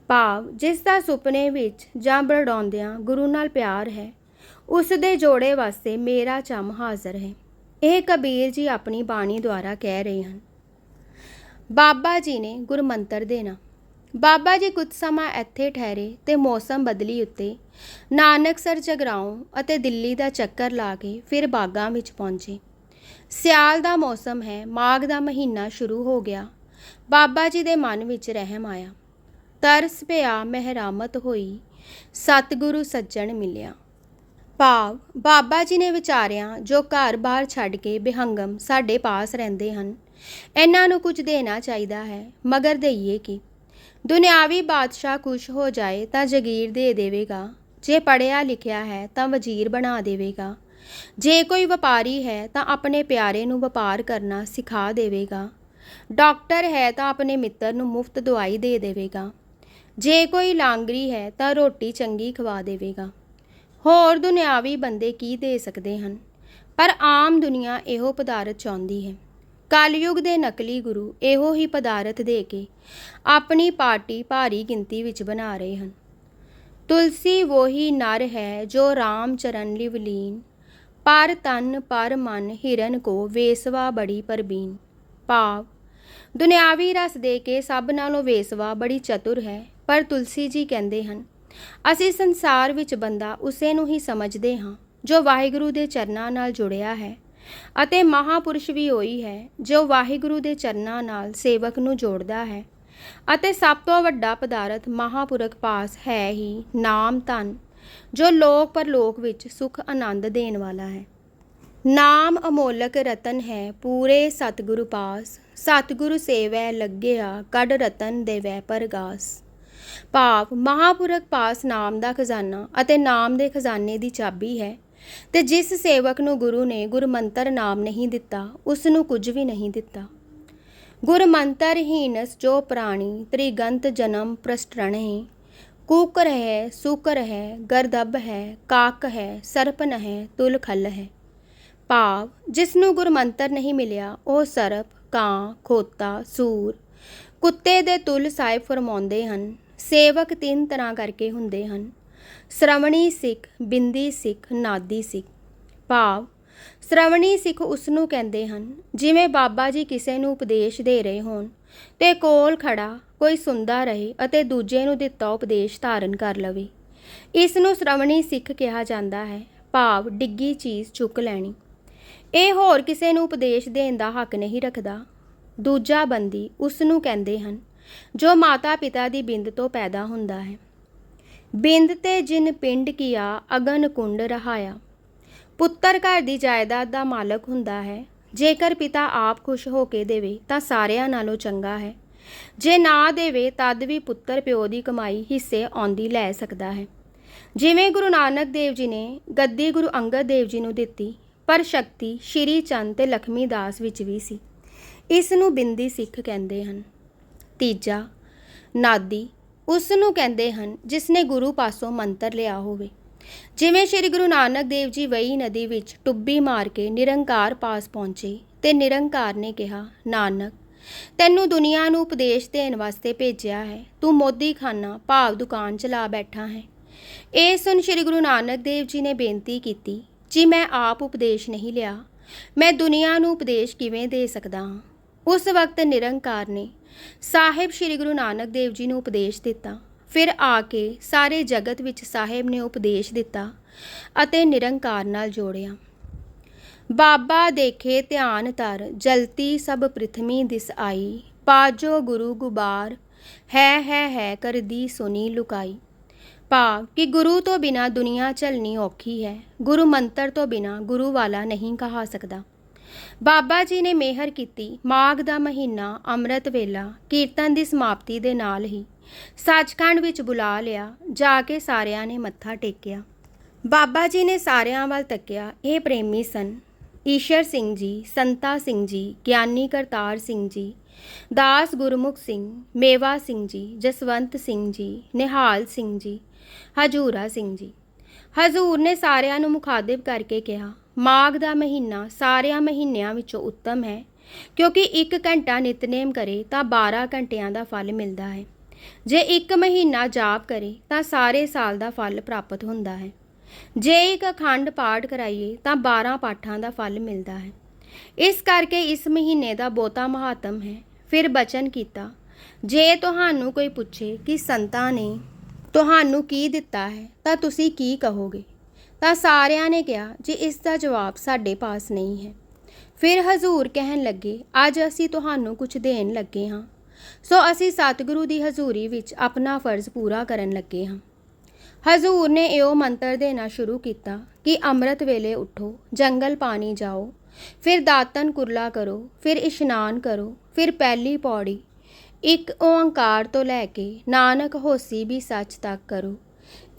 ਭਾਵ, ਜਿਸ ਦਾ ਸੁਪਨੇ ਵਿੱਚ ਜਾਂ ਬਰੜਾਉਂਦਿਆਂ ਗੁਰੂ ਨਾਲ ਪਿਆਰ ਹੈ, ਉਸ ਦੇ ਜੋੜੇ ਵਾਸਤੇ ਮੇਰਾ ਚਮ ਹਾਜ਼ਰ ਹੈ। ਇਹ ਕਬੀਰ ਜੀ ਆਪਣੀ ਬਾਣੀ ਦੁਆਰਾ ਕਹਿ ਰਹੇ ਹਨ। ਬਾਬਾ ਜੀ ਨੇ ਗੁਰਮੰਤਰ ਦੇਣਾ। ਬਾਬਾ ਜੀ ਕੁਝ ਸਮਾਂ ਇੱਥੇ ਠਹਿਰੇ ਤੇ ਮੌਸਮ ਬਦਲੀ ਉੱਤੇ ਨਾਨਕਸਰ ਜਗਰਾਉਂ ਅਤੇ ਦਿੱਲੀ ਦਾ ਚੱਕਰ ਲਾ ਕੇ ਫਿਰ ਬਾਗਾਂ ਵਿੱਚ ਪਹੁੰਚੇ। ਸਿਆਲ ਦਾ ਮੌਸਮ ਹੈ, ਮਾਘ ਦਾ ਮਹੀਨਾ ਸ਼ੁਰੂ ਹੋ ਗਿਆ। ਬਾਬਾ ਜੀ ਦੇ ਮਨ ਵਿੱਚ ਰਹਿਮ ਆਇਆ। ਤਰਸ ਪਿਆ, ਮਹਿਰਾਮਤ ਹੋਈ, ਸਤਿਗੁਰੂ ਸੱਜਣ ਮਿਲਿਆ। ਭਾਵ ਬਾਬਾ ਜੀ ਨੇ ਵਿਚਾਰਿਆਂ ਜੋ ਘਰ-ਬਾਰ ਛੱਡ ਕੇ ਬਿਹੰਗਮ ਸਾਡੇ ਪਾਸ ਰਹਿੰਦੇ ਹਨ। ਇਹਨਾਂ ਨੂੰ ਕੁਝ ਦੇਣਾ ਚਾਹੀਦਾ ਹੈ, ਮਗਰ ਦਈਏ ਕਿ? ਦੁਨਿਆਵੀ ਬਾਦਸ਼ਾਹ ਖੁਸ਼ ਹੋ ਜਾਏ ਤਾਂ ਜਗੀਰ ਦੇ ਦੇਵੇਗਾ। ਜੇ ਪੜਿਆ ਲਿਖਿਆ ਹੈ ਤਾਂ ਵਜ਼ੀਰ ਬਣਾ ਦੇਵੇਗਾ। ਜੇ ਕੋਈ ਵਪਾਰੀ ਹੈ ਤਾਂ ਆਪਣੇ ਪਿਆਰੇ ਨੂੰ ਵਪਾਰ ਕਰਨਾ ਸਿਖਾ ਦੇਵੇਗਾ। ਡਾਕਟਰ ਹੈ ਤਾਂ ਆਪਣੇ ਮਿੱਤਰ ਨੂੰ ਮੁਫਤ ਦਵਾਈ ਦੇ ਦੇਵੇਗਾ। ਜੇ ਕੋਈ ਲਾਂਗਰੀ ਹੈ ਤਾਂ ਰੋਟੀ ਚੰਗੀ ਖਵਾ ਦੇਵੇਗਾ। ਹੋਰ ਦੁਨਿਆਵੀ ਬੰਦੇ ਕੀ ਦੇ ਸਕਦੇ ਹਨ? ਪਰ ਆਮ ਦੁਨੀਆ ਇਹੋ ਪਦਾਰਥ ਚਾਹੁੰਦੀ ਹੈ। ਕਲਯੁਗ ਦੇ ਨਕਲੀ ਗੁਰੂ ਇਹੋ ਹੀ ਪਦਾਰਥ ਦੇ ਕੇ ਆਪਣੀ ਪਾਰਟੀ ਭਾਰੀ ਗਿਣਤੀ ਵਿੱਚ ਬਣਾ ਰਹੇ ਹਨ। ਤੁਲਸੀ ਵੋਹੀ ਨਰ ਹੈ ਜੋ RAM ਚਰਨ ਲਿਵ ਲੀਨ, ਪਰ ਤਨ ਪਰ ਮਨ ਹਿਰਨ ਕੋ ਵੇਸਵਾ ਬੜੀ ਪਰਬੀਨ। ਭਾਵ, ਦੁਨਿਆਵੀ ਰਸ ਦੇ ਕੇ ਸਭ ਨਾਲੋਂ ਵੇਸਵਾ ਬੜੀ ਚਤੁਰ ਹੈ, ਪਰ ਤੁਲਸੀ ਜੀ ਕਹਿੰਦੇ ਹਨ ਅਸੀਂ ਸੰਸਾਰ ਵਿੱਚ ਬੰਦਾ ਉਸੇ ਨੂੰ ਹੀ ਸਮਝਦੇ ਹਾਂ, ਜੋ ਵਾਹਿਗੁਰੂ ਦੇ ਚਰਨਾਂ ਨਾਲ ਜੁੜਿਆ ਹੈ ਅਤੇ ਮਹਾਪੁਰਸ਼ ਵੀ ਉਹੀ ਹੈ, ਜੋ ਵਾਹਿਗੁਰੂ ਦੇ ਚਰਨਾਂ ਨਾਲ ਸੇਵਕ ਨੂੰ ਜੋੜਦਾ ਹੈ ਅਤੇ ਸਭ ਤੋਂ ਵੱਡਾ ਪਦਾਰਥ ਮਹਾਪੁਰਖ ਪਾਸ ਹੈ ਹੀ ਨਾਮ ਧਨ, ਜੋ ਲੋਕ ਪਰਲੋਕ ਵਿੱਚ ਸੁਖ ਆਨੰਦ ਦੇਣ ਵਾਲਾ ਹੈ। ਨਾਮ ਅਮੋਲਕ ਰਤਨ ਹੈ ਪੂਰੇ ਸਤਿਗੁਰੂ ਪਾਸ, ਸਤਿਗੁਰੂ ਸੇਵੈ ਲੱਗਿਆ, ਕੱਢ ਰਤਨ ਦੇਵੈ ਪਰਗਾਸ। ਭਾਵ ਮਹਾਪੁਰਖ ਪਾਸ ਨਾਮ ਦਾ ਖਜ਼ਾਨਾ ਅਤੇ ਨਾਮ ਦੇ ਖਜ਼ਾਨੇ ਦੀ ਚਾਬੀ ਹੈ। ਤੇ ਜਿਸ ਸੇਵਕ ਨੂੰ ਗੁਰੂ ਨੇ ਗੁਰਮੰਤਰ ਨਾਮ ਨਹੀਂ ਦਿੱਤਾ, ਉਸ ਨੂੰ ਕੁਝ ਵੀ ਨਹੀਂ ਦਿੱਤਾ। ਗੁਰਮੰਤਰ ਹੀਨਸ ਜੋ ਪ੍ਰਾਣੀ ਤ੍ਰਿਗੰਤ ਜਨਮ ਪ੍ਰਸਟਰਣੇ ਕੂਕਰ ਹੈ ਸੂਕਰ ਹੈ ਗਰਦਬ ਹੈ, ਕਾਕ ਹੈ ਸਰਪਨ ਹੈ ਤੁਲ ਖਲ ਹੈ। ਭਾਵ ਜਿਸ ਨੂੰ ਗੁਰਮੰਤਰ ਨਹੀਂ ਮਿਲਿਆ, ਉਹ ਸਰਪ, ਕਾਂ, ਖੋਤਾ, ਸੂਰ, ਕੁੱਤੇ ਦੇ ਤੁਲ ਸਾਹਿਬ ਫਰਮਾਉਂਦੇ ਹਨ। ਸੇਵਕ ਤਿੰਨ ਤਰ੍ਹਾਂ ਕਰਕੇ ਹੁੰਦੇ ਹਨ। ਸ਼੍ਰਵਣੀ ਸਿੱਖ, ਬਿੰਦੀ ਸਿੱਖ, ਨਾਦੀ ਸਿੱਖ। ਭਾਵ, ਸ਼੍ਰਵਣੀ ਸਿੱਖ ਉਸ ਨੂੰ ਕਹਿੰਦੇ ਹਨ, ਜਿਵੇਂ ਬਾਬਾ ਜੀ ਕਿਸੇ ਨੂੰ ਉਪਦੇਸ਼ ਦੇ ਰਹੇ ਹੋਣ ਤੇ ਕੋਲ ਖੜਾ ਕੋਈ ਸੁਣਦਾ ਰਹੇ ਅਤੇ ਦੂਜੇ ਨੂੰ ਦਿੱਤਾ ਉਪਦੇਸ਼ ਧਾਰਨ ਕਰ ਲਵੇ। ਇਸ ਨੂੰ ਸ਼੍ਰਵਣੀ ਸਿੱਖ ਕਿਹਾ ਜਾਂਦਾ ਹੈ। ਭਾਵ, ਡਿੱਗੀ ਚੀਜ਼ ਚੁੱਕ ਲੈਣੀ। ਇਹ ਹੋਰ ਕਿਸੇ ਨੂੰ ਉਪਦੇਸ਼ ਦੇਣ ਦਾ ਹੱਕ ਨਹੀਂ ਰੱਖਦਾ। ਦੂਜਾ ਬੰਦੀ ਉਸ ਨੂੰ ਕਹਿੰਦੇ ਹਨ ਜੋ ਮਾਤਾ ਪਿਤਾ ਦੀ ਬਿੰਦ ਤੋਂ ਪੈਦਾ ਹੁੰਦਾ ਹੈ। ਬਿੰਦ ਤੇ ਜਿਨ ਪਿੰਡ ਕੀਆ, ਅਗਨ ਕੁੰਡ ਰਹਾਇਆ। ਪੁੱਤਰ ਘਰ ਦੀ ਜਾਇਦਾਦ ਦਾ ਮਾਲਕ ਹੁੰਦਾ ਹੈ। ਜੇਕਰ ਪਿਤਾ ਆਪ ਖੁਸ਼ ਹੋ ਕੇ ਦੇਵੇ, ਤਾਂ ਸਾਰਿਆਂ ਨਾਲੋਂ ਚੰਗਾ ਹੈ। ਜੇ ਨਾ ਦੇਵੇ, ਤਦ ਵੀ ਪੁੱਤਰ ਪਿਓ ਦੀ ਕਮਾਈ ਹਿੱਸੇ ਆਉਂਦੀ ਲੈ ਸਕਦਾ ਹੈ। ਜਿਵੇਂ ਗੁਰੂ ਨਾਨਕ ਦੇਵ ਜੀ ਨੇ ਗੱਦੀ ਗੁਰੂ ਅੰਗਦ ਦੇਵ ਜੀ ਨੂੰ ਦਿੱਤੀ, ਪਰ ਸ਼ਕਤੀ ਸ਼੍ਰੀ ਚੰਦ ਤੇ ਲਖਮੀ ਦਾਸ ਵਿੱਚ ਵੀ ਸੀ। ਇਸ ਨੂੰ ਬਿੰਦੀ ਸਿੱਖ ਕਹਿੰਦੇ ਹਨ। ਤੀਜਾ, ਨਾਦੀ। ਉਸ ਨੂੰ ਕਹਿੰਦੇ ਹਨ ਜਿਸ ਨੇ ਗੁਰੂ ਪਾਸੋਂ ਮੰਤਰ ਲਿਆ ਹੋਵੇ। ਜਿਵੇਂ ਸ੍ਰੀ ਗੁਰੂ ਨਾਨਕ ਦੇਵ ਜੀ ਵਈ ਨਦੀ ਵਿੱਚ ਟੁੱਬੀ ਮਾਰ ਕੇ ਨਿਰੰਕਾਰ ਪਾਸ ਪਹੁੰਚੇ ਤੇ ਨਿਰੰਕਾਰ ਨੇ ਕਿਹਾ, ਨਾਨਕ, ਤੈਨੂੰ ਦੁਨੀਆ ਨੂੰ ਉਪਦੇਸ਼ ਦੇਣ ਵਾਸਤੇ ਭੇਜਿਆ ਹੈ। ਤੂੰ ਮੋਦੀ ਖਾਨਾ ਭਾਵ ਦੁਕਾਨ ਚਲਾ ਬੈਠਾ ਹੈ। ਇਹ ਸੁਣ ਸ੍ਰੀ ਗੁਰੂ ਨਾਨਕ ਦੇਵ ਜੀ ਨੇ ਬੇਨਤੀ ਕੀਤੀ, ਜੀ, ਮੈਂ ਆਪ ਉਪਦੇਸ਼ ਨਹੀਂ ਲਿਆ। ਮੈਂ ਦੁਨੀਆ ਨੂੰ ਉਪਦੇਸ਼ ਕਿਵੇਂ ਦੇ ਸਕਦਾ ਹਾਂ? ਉਸ ਵਕਤ ਨਿਰੰਕਾਰ ਨੇ ਸਾਹਿਬ ਸ੍ਰੀ ਗੁਰੂ ਨਾਨਕ ਦੇਵ ਜੀ ਨੂੰ ਉਪਦੇਸ਼ ਦਿੱਤਾ। ਫਿਰ ਆ ਕੇ ਸਾਰੇ ਜਗਤ ਵਿੱਚ ਸਾਹਿਬ ਨੇ ਉਪਦੇਸ਼ ਦਿੱਤਾ ਅਤੇ ਨਿਰੰਕਾਰ ਨਾਲ ਜੋੜਿਆ। ਬਾਬਾ ਦੇਖੇ ਧਿਆਨ ਧਰ, ਜਲਤੀ ਸਭ ਪ੍ਰਿਥਵੀ ਦਿਸ ਆਈ। ਪਾਜੋ ਗੁਰੂ ਗੁਬਾਰ, ਹੈ ਹੈ ਹੈ ਕਰਦੀ ਸੁਨੀ ਲੁਕਾਈ। ਭਾਵ ਕਿ ਗੁਰੂ ਤੋਂ ਬਿਨਾ ਦੁਨੀਆ ਚੱਲਣੀ ਔਖੀ ਹੈ। ਗੁਰੂ ਮੰਤਰ ਤੋਂ ਬਿਨਾ ਗੁਰੂ ਵਾਲਾ ਨਹੀਂ ਕਹਾ ਸਕਦਾ। ਬਾਬਾ ਜੀ ਨੇ ਮਿਹਰ ਕੀਤੀ, ਮਾਘ ਦਾ ਮਹੀਨਾ, ਅੰਮ੍ਰਿਤ ਵੇਲਾ, ਕੀਰਤਨ ਦੀ ਸਮਾਪਤੀ ਦੇ ਨਾਲ ਹੀ ਸੱਚਖੰਡ ਵਿੱਚ ਬੁਲਾ ਲਿਆ, ਜਾ ਕੇ ਸਾਰਿਆਂ ਨੇ ਮੱਥਾ ਟੇਕਿਆ। ਬਾਬਾ ਜੀ ਨੇ ਸਾਰਿਆਂ ਵੱਲ ਤੱਕਿਆ, ਇਹ ਪ੍ਰੇਮੀ ਸਨ। ਈਸ਼ਰ ਸਿੰਘ ਜੀ, ਸੰਤਾ ਸਿੰਘ ਜੀ, ਗਿਆਨੀ ਕਰਤਾਰ ਸਿੰਘ ਜੀ, ਦਾਸ ਗੁਰਮੁਖ ਸਿੰਘ, ਮੇਵਾ ਸਿੰਘ ਜੀ, ਜਸਵੰਤ ਸਿੰਘ ਜੀ, ਨਿਹਾਲ ਸਿੰਘ ਜੀ, ਹਜੂਰਾ ਸਿੰਘ ਜੀ। ਹਜ਼ੂਰ ਨੇ ਸਾਰਿਆਂ ਨੂੰ ਮੁਖਾਤਿਬ ਕਰਕੇ ਕਿਹਾ ਮਾਘ ਦਾ ਮਹੀਨਾ ਸਾਰਿਆਂ ਮਹੀਨਿਆਂ ਵਿੱਚੋਂ ਉੱਤਮ ਹੈ। ਕਿਉਂਕਿ 1 ਘੰਟਾ ਨਿਤਨੇਮ ਕਰੇ ਤਾਂ 12 ਘੰਟਿਆਂ ਦਾ ਫਲ ਮਿਲਦਾ ਹੈ। ਜੇ 1 ਮਹੀਨਾ ਜਾਪ ਕਰੇ ਤਾਂ ਸਾਰੇ ਸਾਲ ਦਾ ਫਲ ਪ੍ਰਾਪਤ ਹੁੰਦਾ ਹੈ। ਜੇ ਇੱਕ ਅਖੰਡ ਪਾਠ ਕਰਾਈਏ ਤਾਂ 12 ਪਾਠਾਂ ਦਾ ਫਲ ਮਿਲਦਾ ਹੈ। ਇਸ ਕਰਕੇ ਇਸ ਮਹੀਨੇ ਦਾ ਬਹੁਤਾ ਮਹਾਤਮ ਹੈ। ਫਿਰ ਬਚਨ ਕੀਤਾ, ਜੇ ਤੁਹਾਨੂੰ ਕੋਈ ਪੁੱਛੇ ਕਿ ਸੰਤਾਂ ਨੇ ਤੁਹਾਨੂੰ ਕੀ ਦਿੱਤਾ ਹੈ ਤਾਂ ਤੁਸੀਂ ਕੀ ਕਹੋਗੇ? ਤਾਂ ਸਾਰਿਆਂ ਨੇ ਕਿਹਾ ਜੀ ਇਸ ਦਾ ਜਵਾਬ ਸਾਡੇ ਪਾਸ ਨਹੀਂ ਹੈ। ਫਿਰ ਹਜ਼ੂਰ ਕਹਿਣ ਲੱਗੇ, ਅੱਜ ਅਸੀਂ ਤੁਹਾਨੂੰ ਕੁਝ ਦੇਣ ਲੱਗੇ ਹਾਂ। ਸੋ ਅਸੀਂ ਸਤਿਗੁਰੂ ਦੀ ਹਜ਼ੂਰੀ ਵਿੱਚ ਆਪਣਾ ਫਰਜ਼ ਪੂਰਾ ਕਰਨ ਲੱਗੇ ਹਾਂ। ਹਜ਼ੂਰ ਨੇ ਇਹੋ ਮੰਤਰ ਦੇਣਾ ਸ਼ੁਰੂ ਕੀਤਾ ਕਿ ਅੰਮ੍ਰਿਤ ਵੇਲੇ ਉਠੋ, ਜੰਗਲ ਪਾਣੀ ਜਾਓ, ਫਿਰ ਦਾਤਨ ਕੁਰਲਾ ਕਰੋ, ਫਿਰ ਇਸ਼ਨਾਨ ਕਰੋ, ਫਿਰ ਪਹਿਲੀ ਪੌੜੀ, ਇੱਕ ਓੰਕਾਰ ਤੋਂ ਲੈ ਕੇ ਨਾਨਕ ਹੋਸੀ ਵੀ ਸੱਚ ਤੱਕ ਕਰੋ।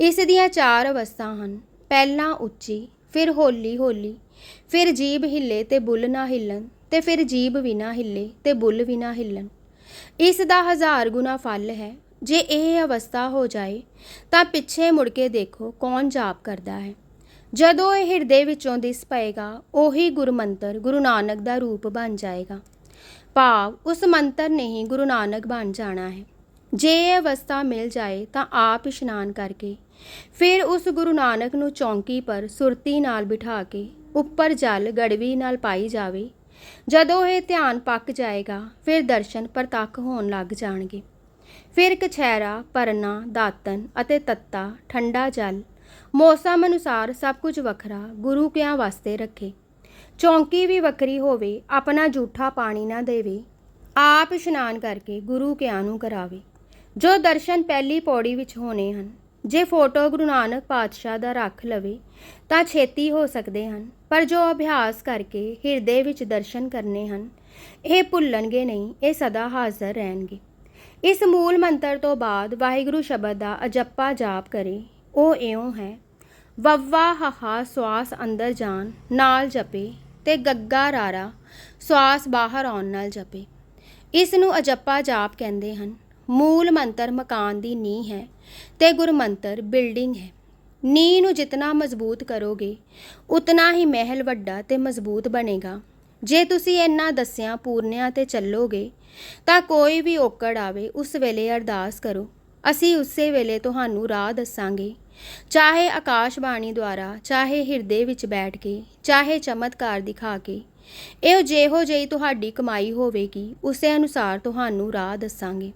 ਇਸ ਦੀਆਂ ਚਾਰ ਅਵਸਥਾ ਹਨ। ਪਹਿਲਾਂ ਉੱਚੀ, ਫਿਰ ਹੌਲੀ ਹੌਲੀ, ਫਿਰ ਜੀਭ ਹਿੱਲੇ ਤੇ ਬੁੱਲ ਨਾ ਹਿੱਲਣ, ਤੇ ਫਿਰ ਜੀਭ ਵੀ ਨਾ ਹਿੱਲੇ ਤੇ ਬੁੱਲ ਵੀ ਨਾ ਹਿੱਲਣ। ਇਸ ਦਾ ਹਜ਼ਾਰ ਗੁਣਾ ਫਲ ਹੈ, ਜੇ ਇਹ ਅਵਸਥਾ ਹੋ ਜਾਏ, ਤਾਂ ਪਿੱਛੇ ਮੁੜ ਕੇ ਦੇਖੋ ਕੌਣ ਜਾਪ ਕਰਦਾ ਹੈ। ਜਦੋਂ ਇਹ ਹਿਰਦੇ ਵਿੱਚੋਂ ਦਿਸ ਪਏਗਾ, ਉਹੀ ਗੁਰਮੰਤਰ ਗੁਰੂ ਨਾਨਕ ਦਾ ਰੂਪ ਬਣ ਜਾਏਗਾ। ਭਾਵ ਉਸ ਮੰਤਰ ਨੇ ਹੀ ਗੁਰੂ ਨਾਨਕ ਬਣ ਜਾਣਾ ਹੈ। ਜੇ ਇਹ ਅਵਸਥਾ ਮਿਲ ਜਾਏ, ਤਾਂ ਆਪ ਇਸ਼ਨਾਨ ਕਰਕੇ ਫਿਰ ਉਸ ਗੁਰੂ ਨਾਨਕ ਨੂੰ ਚੌਂਕੀ ਪਰ ਸੁਰਤੀ ਨਾਲ ਬਿਠਾ ਕੇ ਉੱਪਰ ਜਲ ਗੜਵੀ ਨਾਲ ਪਾਈ ਜਾਵੇ। ਜਦੋਂ ਇਹ ਧਿਆਨ ਪੱਕ ਜਾਏਗਾ, ਫਿਰ ਦਰਸ਼ਨ ਪ੍ਰਤੱਖ ਹੋਣ ਲੱਗ ਜਾਣਗੇ। ਫਿਰ ਕਛਹਿਰਾ, ਪਰਨਾ, ਦਾਤਨ ਅਤੇ ਤੱਤਾ, ਠੰਡਾ ਜਲ, ਮੌਸਮ ਅਨੁਸਾਰ ਸਭ ਕੁਝ ਵੱਖਰਾ ਗੁਰੂ ਕਿਆਂ ਵਾਸਤੇ ਰੱਖੇ। ਚੌਂਕੀ ਵੀ ਵੱਖਰੀ ਹੋਵੇ, ਆਪਣਾ ਝੂਠਾ ਪਾਣੀ ਨਾ ਦੇਵੇ, ਆਪ ਇਸ਼ਨਾਨ ਕਰਕੇ ਗੁਰੂ ਕਿਆਂ ਨੂੰ ਕਰਾਵੇ। ਜੋ ਦਰਸ਼ਨ ਪਹਿਲੀ ਪੌੜੀ ਵਿੱਚ ਹੋਣੇ ਹਨ ਜੇ ਫੋਟੋ ਗੁਰੂ ਨਾਨਕ ਪਾਤਸ਼ਾਹ ਦਾ ਰੱਖ ਲਵੇ, ਤਾਂ ਛੇਤੀ ਹੋ ਸਕਦੇ ਹਨ, ਪਰ ਜੋ ਅਭਿਆਸ ਕਰਕੇ ਹਿਰਦੇ ਵਿੱਚ ਦਰਸ਼ਨ ਕਰਨੇ ਹਨ, ਇਹ ਭੁੱਲਣਗੇ ਨਹੀਂ, ਇਹ ਸਦਾ ਹਾਜ਼ਰ ਰਹਿਣਗੇ। ਇਸ ਮੂਲ ਮੰਤਰ ਤੋਂ ਬਾਅਦ ਵਾਹਿਗੁਰੂ ਸ਼ਬਦ ਦਾ ਅਜੱਪਾ ਜਾਪ ਕਰੇ, ਉਹ ਇਉਂ ਹੈ, ਵਵਾ ਹਹਾ, ਸਵਾਸ ਅੰਦਰ ਜਾਣ, ਨਾਲ ਜਪੇ, ਤੇ ਗੱਗਾ ਰਾਰਾ, ਸਵਾਸ ਬਾਹਰ ਆਉਣ ਨਾਲ ਜਪੇ। ਇਸ ਨੂੰ ਅਜੱਪਾ ਜਾਪ ਕਹਿੰਦੇ ਹਨ। ਮੂਲ ਮੰਤਰ ਮਕਾਨ ਦੀ ਨੀਂਹ ਹੈ। ਤੇ ਗੁਰਮੰਤਰ ਬਿਲਡਿੰਗ ਹੈ। ਨੀਂਹ ਨੂੰ ਜਿਤਨਾ ਮਜ਼ਬੂਤ ਕਰੋਗੇ, ਉਤਨਾ ਹੀ ਮਹਿਲ ਵੱਡਾ ਤੇ ਮਜ਼ਬੂਤ ਬਣੇਗਾ। ਜੇ ਤੁਸੀਂ ਇੰਨਾ ਦੱਸਿਆਂ ਪੂਰਨਿਆਂ ਤੇ ਚੱਲੋਗੇ, ਤਾਂ ਕੋਈ ਵੀ ਔਕੜ ਆਵੇ, ਉਸ ਵੇਲੇ ਅਰਦਾਸ ਕਰੋ। ਅਸੀਂ ਉਸੇ ਵੇਲੇ ਤੁਹਾਨੂੰ ਰਾਹ ਦੱਸਾਂਗੇ। ਚਾਹੇ ਆਕਾਸ਼ਬਾਣੀ ਦੁਆਰਾ, ਚਾਹੇ ਹਿਰਦੇ ਵਿੱਚ ਬੈਠ ਕੇ, ਚਾਹੇ ਚਮਤਕਾਰ ਦਿਖਾ ਕੇ, ਇਹੋ ਜਿਹੋ ਜਿਹੀ ਤੁਹਾਡੀ ਕਮਾਈ ਹੋਵੇਗੀ, ਉਸੇ ਅਨੁਸਾਰ ਤੁਹਾਨੂੰ ਰਾਹ ਦੱਸਾਂਗੇ।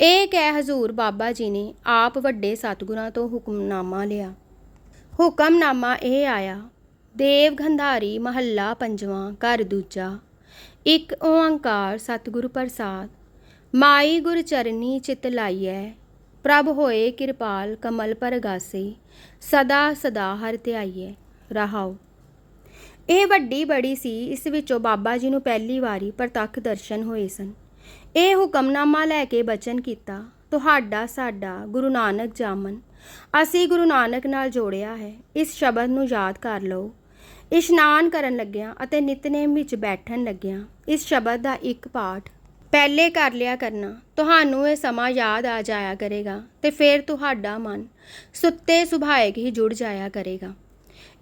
ਇਹ ਕਹਿ ਹਜ਼ੂਰ ਬਾਬਾ ਜੀ ਨੇ ਆਪ ਵੱਡੇ ਸਤਿਗੁਰਾਂ ਤੋਂ ਹੁਕਮਨਾਮਾ ਲਿਆ। ਹੁਕਮਨਾਮਾ ਇਹ ਆਇਆ, ਦੇਵ ਗੰਧਾਰੀ ਮਹੱਲਾ ਪੰਜਵਾਂ, ਘਰ ਦੂਜਾ, ਇੱਕ ਓੰਕਾਰ ਸਤਿਗੁਰ ਪ੍ਰਸਾਦ, ਮਾਈ ਗੁਰ ਚਰਨੀ ਚਿਤ ਲਾਈਐ, ਪ੍ਰਭ ਹੋਏ ਕਿਰਪਾਲ ਕਮਲ ਪਰਗਾਸੀ, ਸਦਾ ਸਦਾ ਹਰ ਧਿਆਈਐ, ਰਹਾਉ। ਇਹ ਵੱਡੀ ਬੜੀ ਸੀ, ਇਸ ਵਿੱਚੋਂ ਬਾਬਾ ਜੀ ਨੂੰ ਪਹਿਲੀ ਵਾਰੀ ਪ੍ਰਤੱਖ ਦਰਸ਼ਨ ਹੋਏ ਸਨ। ਇਹ ਹੁਕਮਨਾਮਾ ਲੈ ਕੇ ਬਚਨ ਕੀਤਾ, ਤੁਹਾਡਾ, ਸਾਡਾ ਗੁਰੂ ਨਾਨਕ ਜਾਮਨ, ਅਸੀਂ ਗੁਰੂ ਨਾਨਕ ਨਾਲ ਜੋੜਿਆ ਹੈ, ਇਸ ਸ਼ਬਦ ਨੂੰ ਯਾਦ ਕਰ ਲਓ। ਇਸ਼ਨਾਨ ਕਰਨ ਲੱਗਿਆਂ ਅਤੇ ਨਿਤਨੇਮ ਵਿੱਚ ਬੈਠਣ ਲੱਗਿਆਂ, ਇਸ ਸ਼ਬਦ ਦਾ ਇੱਕ ਪਾਠ, ਪਹਿਲੇ ਕਰ ਲਿਆ ਕਰਨਾ, ਤੁਹਾਨੂੰ ਇਹ ਸਮਾਂ ਯਾਦ ਆ ਜਾਇਆ ਕਰੇਗਾ ਤੇ ਫਿਰ ਤੁਹਾਡਾ ਮਨ ਸੁੱਤੇ ਸੁਭਾਇਕ ਹੀ ਜੁੜ ਜਾਇਆ ਕਰੇਗਾ।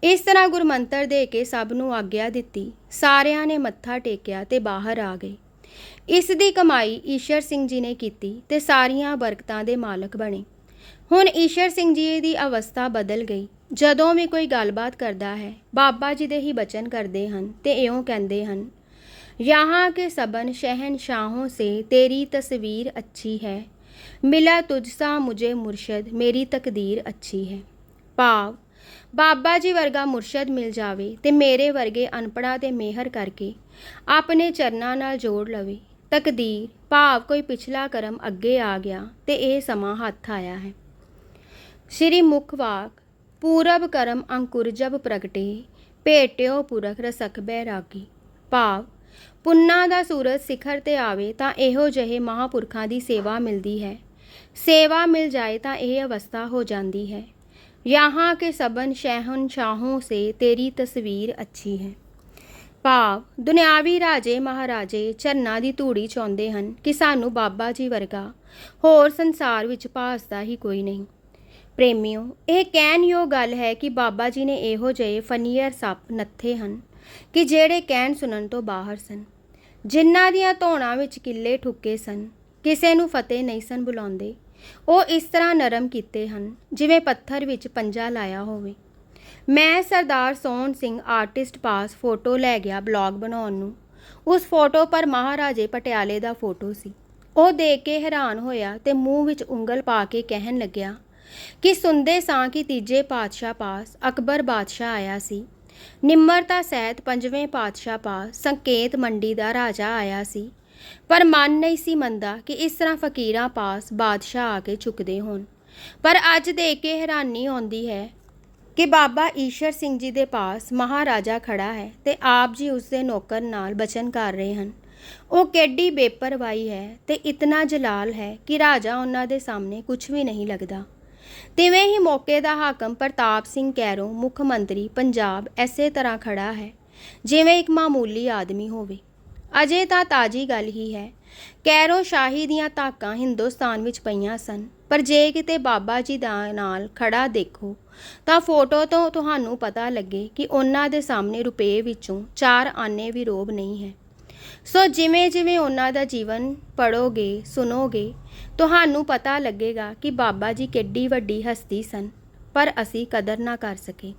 ਇਸ ਤਰ੍ਹਾਂ ਗੁਰਮੰਤਰ ਦੇ ਕੇ ਸਭ ਨੂੰ ਆਗਿਆ ਦਿੱਤੀ, ਸਾਰਿਆਂ ਨੇ ਮੱਥਾ ਟੇਕਿਆ ਤੇ ਬਾਹਰ ਆ ਗਏ। ਇਸ ਦੀ ਕਮਾਈ ਈਸ਼ਰ ਸਿੰਘ ਜੀ ਨੇ ਕੀਤੀ ਤੇ ਸਾਰੀਆਂ ਬਰਕਤਾਂ ਦੇ ਮਾਲਕ ਬਣੇ। ਹੁਣ ਈਸ਼ਰ ਸਿੰਘ ਜੀ ਦੀ ਅਵਸਥਾ ਬਦਲ ਗਈ। ਜਦੋਂ ਵੀ ਕੋਈ ਗੱਲਬਾਤ ਕਰਦਾ ਹੈ, ਬਾਬਾ ਜੀ ਦੇ ਹੀ ਬਚਨ ਕਰਦੇ ਹਨ ਤੇ ਇਉਂ ਕਹਿੰਦੇ ਹਨ, ਯਹਾਂ ਕੇ ਸਬਨ ਸ਼ਹਿਨशाहों ਸੇ, ਤੇਰੀ ਤਸਵੀਰ ਅੱਛੀ ਹੈ। ਮਿਲਾ ਤੁਝਸਾ ਮੁਝੇ ਮੁਰਸ਼ਦ, ਮੇਰੀ ਤਕਦੀਰ ਅੱਛੀ ਹੈ। ਭਾਵ, ਬਾਬਾ ਜੀ ਵਰਗਾ ਮੁਰਸ਼ਦ ਮਿਲ ਜਾਵੇ ਤੇ ਮੇਰੇ ਵਰਗੇ ਅਨਪੜਾ ਤੇ ਮਿਹਰ ਕਰਕੇ ਆਪਣੇ ਚਰਨਾਂ ਨਾਲ ਜੋੜ ਲਵੇ। ਤਕਦੀਰ ਭਾਵ ਕੋਈ ਪਿਛਲਾ ਕਰਮ ਅੱਗੇ ਆ ਗਿਆ ਤੇ ਇਹ ਸਮਾਂ ਹੱਥ ਆਇਆ ਹੈ। ਸ਼੍ਰੀ ਮੁਖ ਵਾਕ, ਪੂਰਬ ਕਰਮ ਅੰਕੁਰ ਜਬ ਪ੍ਰਗਟੇ, ਭੇਟਿਓ ਪੁਰਖ ਰਸਖ ਬੈਰਾਗੀ ਭਾਵ, ਪੁੰਨਾ ਦਾ ਸੂਰਜ ਸਿਖਰ ਤੇ ਆਵੇ ਤਾਂ ਇਹੋ ਜਿਹੇ ਮਹਾਪੁਰਖਾਂ ਦੀ ਸੇਵਾ ਮਿਲਦੀ ਹੈ। ਸੇਵਾ ਮਿਲ ਜਾਏ ਤਾਂ ਇਹ ਅਵਸਥਾ ਹੋ ਜਾਂਦੀ ਹੈ। ਯਹਾਂ ਕੇ ਸਬਨ ਸ਼ਹਿਨ ਸ਼ਾਹੋਂ ਸੇ ਤੇਰੀ ਤਸਵੀਰ ਅੱਛੀ ਹੈ। ਭਾਵ, ਦੁਨਿਆਵੀ ਰਾਜੇ ਮਹਾਰਾਜੇ ਚਰਨਾਂ ਦੀ ਧੂੜੀ ਚਾਹੁੰਦੇ ਹਨ ਕਿ ਸਾਨੂੰ ਬਾਬਾ ਜੀ ਵਰਗਾ ਹੋਰ ਸੰਸਾਰ ਵਿੱਚ ਭਾਸਦਾ ਹੀ ਕੋਈ ਨਹੀਂ। ਪ੍ਰੇਮਿਓ, ਇਹ ਕਹਿਣਯੋਗ ਗੱਲ ਹੈ ਕਿ ਬਾਬਾ ਜੀ ਨੇ ਇਹੋ ਜਿਹੇ ਫਨੀਅਰ ਸੱਪ ਨੱਥੇ ਹਨ ਕਿ ਜਿਹੜੇ ਕਹਿਣ ਸੁਣਨ ਤੋਂ ਬਾਹਰ ਸਨ। ਜਿਨ੍ਹਾਂ ਦੀਆਂ ਧੌਣਾਂ ਵਿੱਚ ਕਿੱਲੇ ਠੁੱਕੇ ਸਨ, ਕਿਸੇ ਨੂੰ ਫਤਿਹ ਨਹੀਂ ਸਨ ਬੁਲਾਉਂਦੇ। ਉਹ ਇਸ ਤਰ੍ਹਾਂ ਨਰਮ ਕੀਤੇ ਹਨ, ਜਿਵੇਂ ਪੱਥਰ ਵਿੱਚ ਪੰਜਾ ਲਾਇਆ ਹੋਵੇ। ਮੈਂ ਸਰਦਾਰ ਸੋਹਣ ਸਿੰਘ ਆਰਟਿਸਟ ਪਾਸ ਫੋਟੋ ਲੈ ਗਿਆ ਬਲੌਗ ਬਣਾਉਣ ਨੂੰ। ਉਸ ਫੋਟੋ ਪਰ ਮਹਾਰਾਜੇ ਪਟਿਆਲੇ ਦਾ ਫੋਟੋ ਸੀ। ਉਹ ਦੇਖ ਕੇ ਹੈਰਾਨ ਹੋਇਆ ਤੇ ਮੂੰਹ ਵਿੱਚ ਉਂਗਲ ਪਾ ਕੇ ਕਹਿਣ ਲੱਗਿਆ ਕਿ ਸੁਣਦੇ ਸਾਂ ਕਿ ਤੀਜੇ ਪਾਤਸ਼ਾਹ ਪਾਸ ਅਕਬਰ ਬਾਦਸ਼ਾਹ ਆਇਆ ਸੀ। ਨਿਮਰਤਾ ਸਹਿਤ ਪੰਜਵੇਂ ਪਾਤਸ਼ਾਹ ਪਾਸ ਸੰਕੇਤ ਮੰਡੀ ਦਾ ਰਾਜਾ ਆਇਆ ਸੀ। ਪਰ ਮਨ ਨਹੀਂ ਸੀ ਮੰਨਦਾ ਕਿ ਇਸ ਤਰ੍ਹਾਂ ਫਕੀਰਾਂ ਪਾਸ ਬਾਦਸ਼ਾਹ ਆ ਕੇ ਚੁੱਕਦੇ ਹੋਣ। ਪਰ ਅੱਜ ਦੇਖ ਕੇ ਹੈਰਾਨੀ ਆਉਂਦੀ ਹੈ ਕਿ ਬਾਬਾ ਈਸ਼ਰ ਸਿੰਘ ਜੀ ਦੇ ਪਾਸ ਮਹਾਰਾਜਾ ਖੜਾ ਹੈ ਤੇ ਆਪ ਜੀ ਉਸ ਦੇ ਨੌਕਰ ਨਾਲ ਬਚਨ ਕਰ ਰਹੇ ਹਨ। ਉਹ ਕਿੱਡੀ ਬੇਪਰਵਾਹੀ ਹੈ ਤੇ ਇਤਨਾ ਜਲਾਲ ਹੈ ਕਿ ਰਾਜਾ ਉਹਨਾਂ ਦੇ ਸਾਹਮਣੇ ਕੁਝ ਵੀ ਨਹੀਂ ਲੱਗਦਾ। ਤਿਵੇਂ ਹੀ ਮੌਕੇ ਦਾ ਹਾਕਮ ਪ੍ਰਤਾਪ ਸਿੰਘ ਕੈਰੋਂ ਮੁੱਖ ਮੰਤਰੀ ਪੰਜਾਬ ਐਸੇ ਤਰ੍ਹਾਂ ਖੜਾ ਹੈ, ਜਿਵੇਂ ਇੱਕ ਮਾਮੂਲੀ ਆਦਮੀ ਹੋਵੇ। ਅਜੇ ਤਾਂ ਤਾਜੀ ਗੱਲ ਹੀ ਹੈ, ਕੈਰੋ ਸ਼ਾਹੀ ਦੀਆਂ ਧਾਕਾਂ ਹਿੰਦੁਸਤਾਨ ਵਿੱਚ ਪਈਆਂ ਸਨ, ਪਰ ਜੇ ਕਿਤੇ ਬਾਬਾ ਜੀ ਦਾ ਨਾਲ ਖੜਾ ਦੇਖੋ ਤਾਂ ਫੋਟੋ ਤੋਂ ਤੁਹਾਨੂੰ ਪਤਾ ਲੱਗੇ ਕਿ ਉਹਨਾਂ ਦੇ ਸਾਹਮਣੇ ਰੁਪਏ ਵਿੱਚੋਂ ਚਾਰ ਆਨੇ ਵੀ ਰੋਬ ਨਹੀਂ ਹੈ। ਸੋ ਜਿਵੇਂ ਜਿਵੇਂ ਉਹਨਾਂ ਦਾ ਜੀਵਨ ਪੜੋਗੇ ਸੁਣੋਗੇ, ਤੁਹਾਨੂੰ ਪਤਾ ਲੱਗੇਗਾ ਕਿ ਬਾਬਾ ਜੀ ਕਿੱਡੀ ਵੱਡੀ ਹਸਤੀ ਸਨ, ਪਰ ਅਸੀਂ ਕਦਰ ਨਾ ਕਰ ਸਕੇ।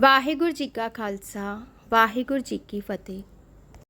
ਵਾਹਿਗੁਰੂ ਜੀ ਕਾ ਖਾਲਸਾ, ਵਾਹਿਗੁਰੂ ਜੀ ਕੀ ਫਤਿਹ।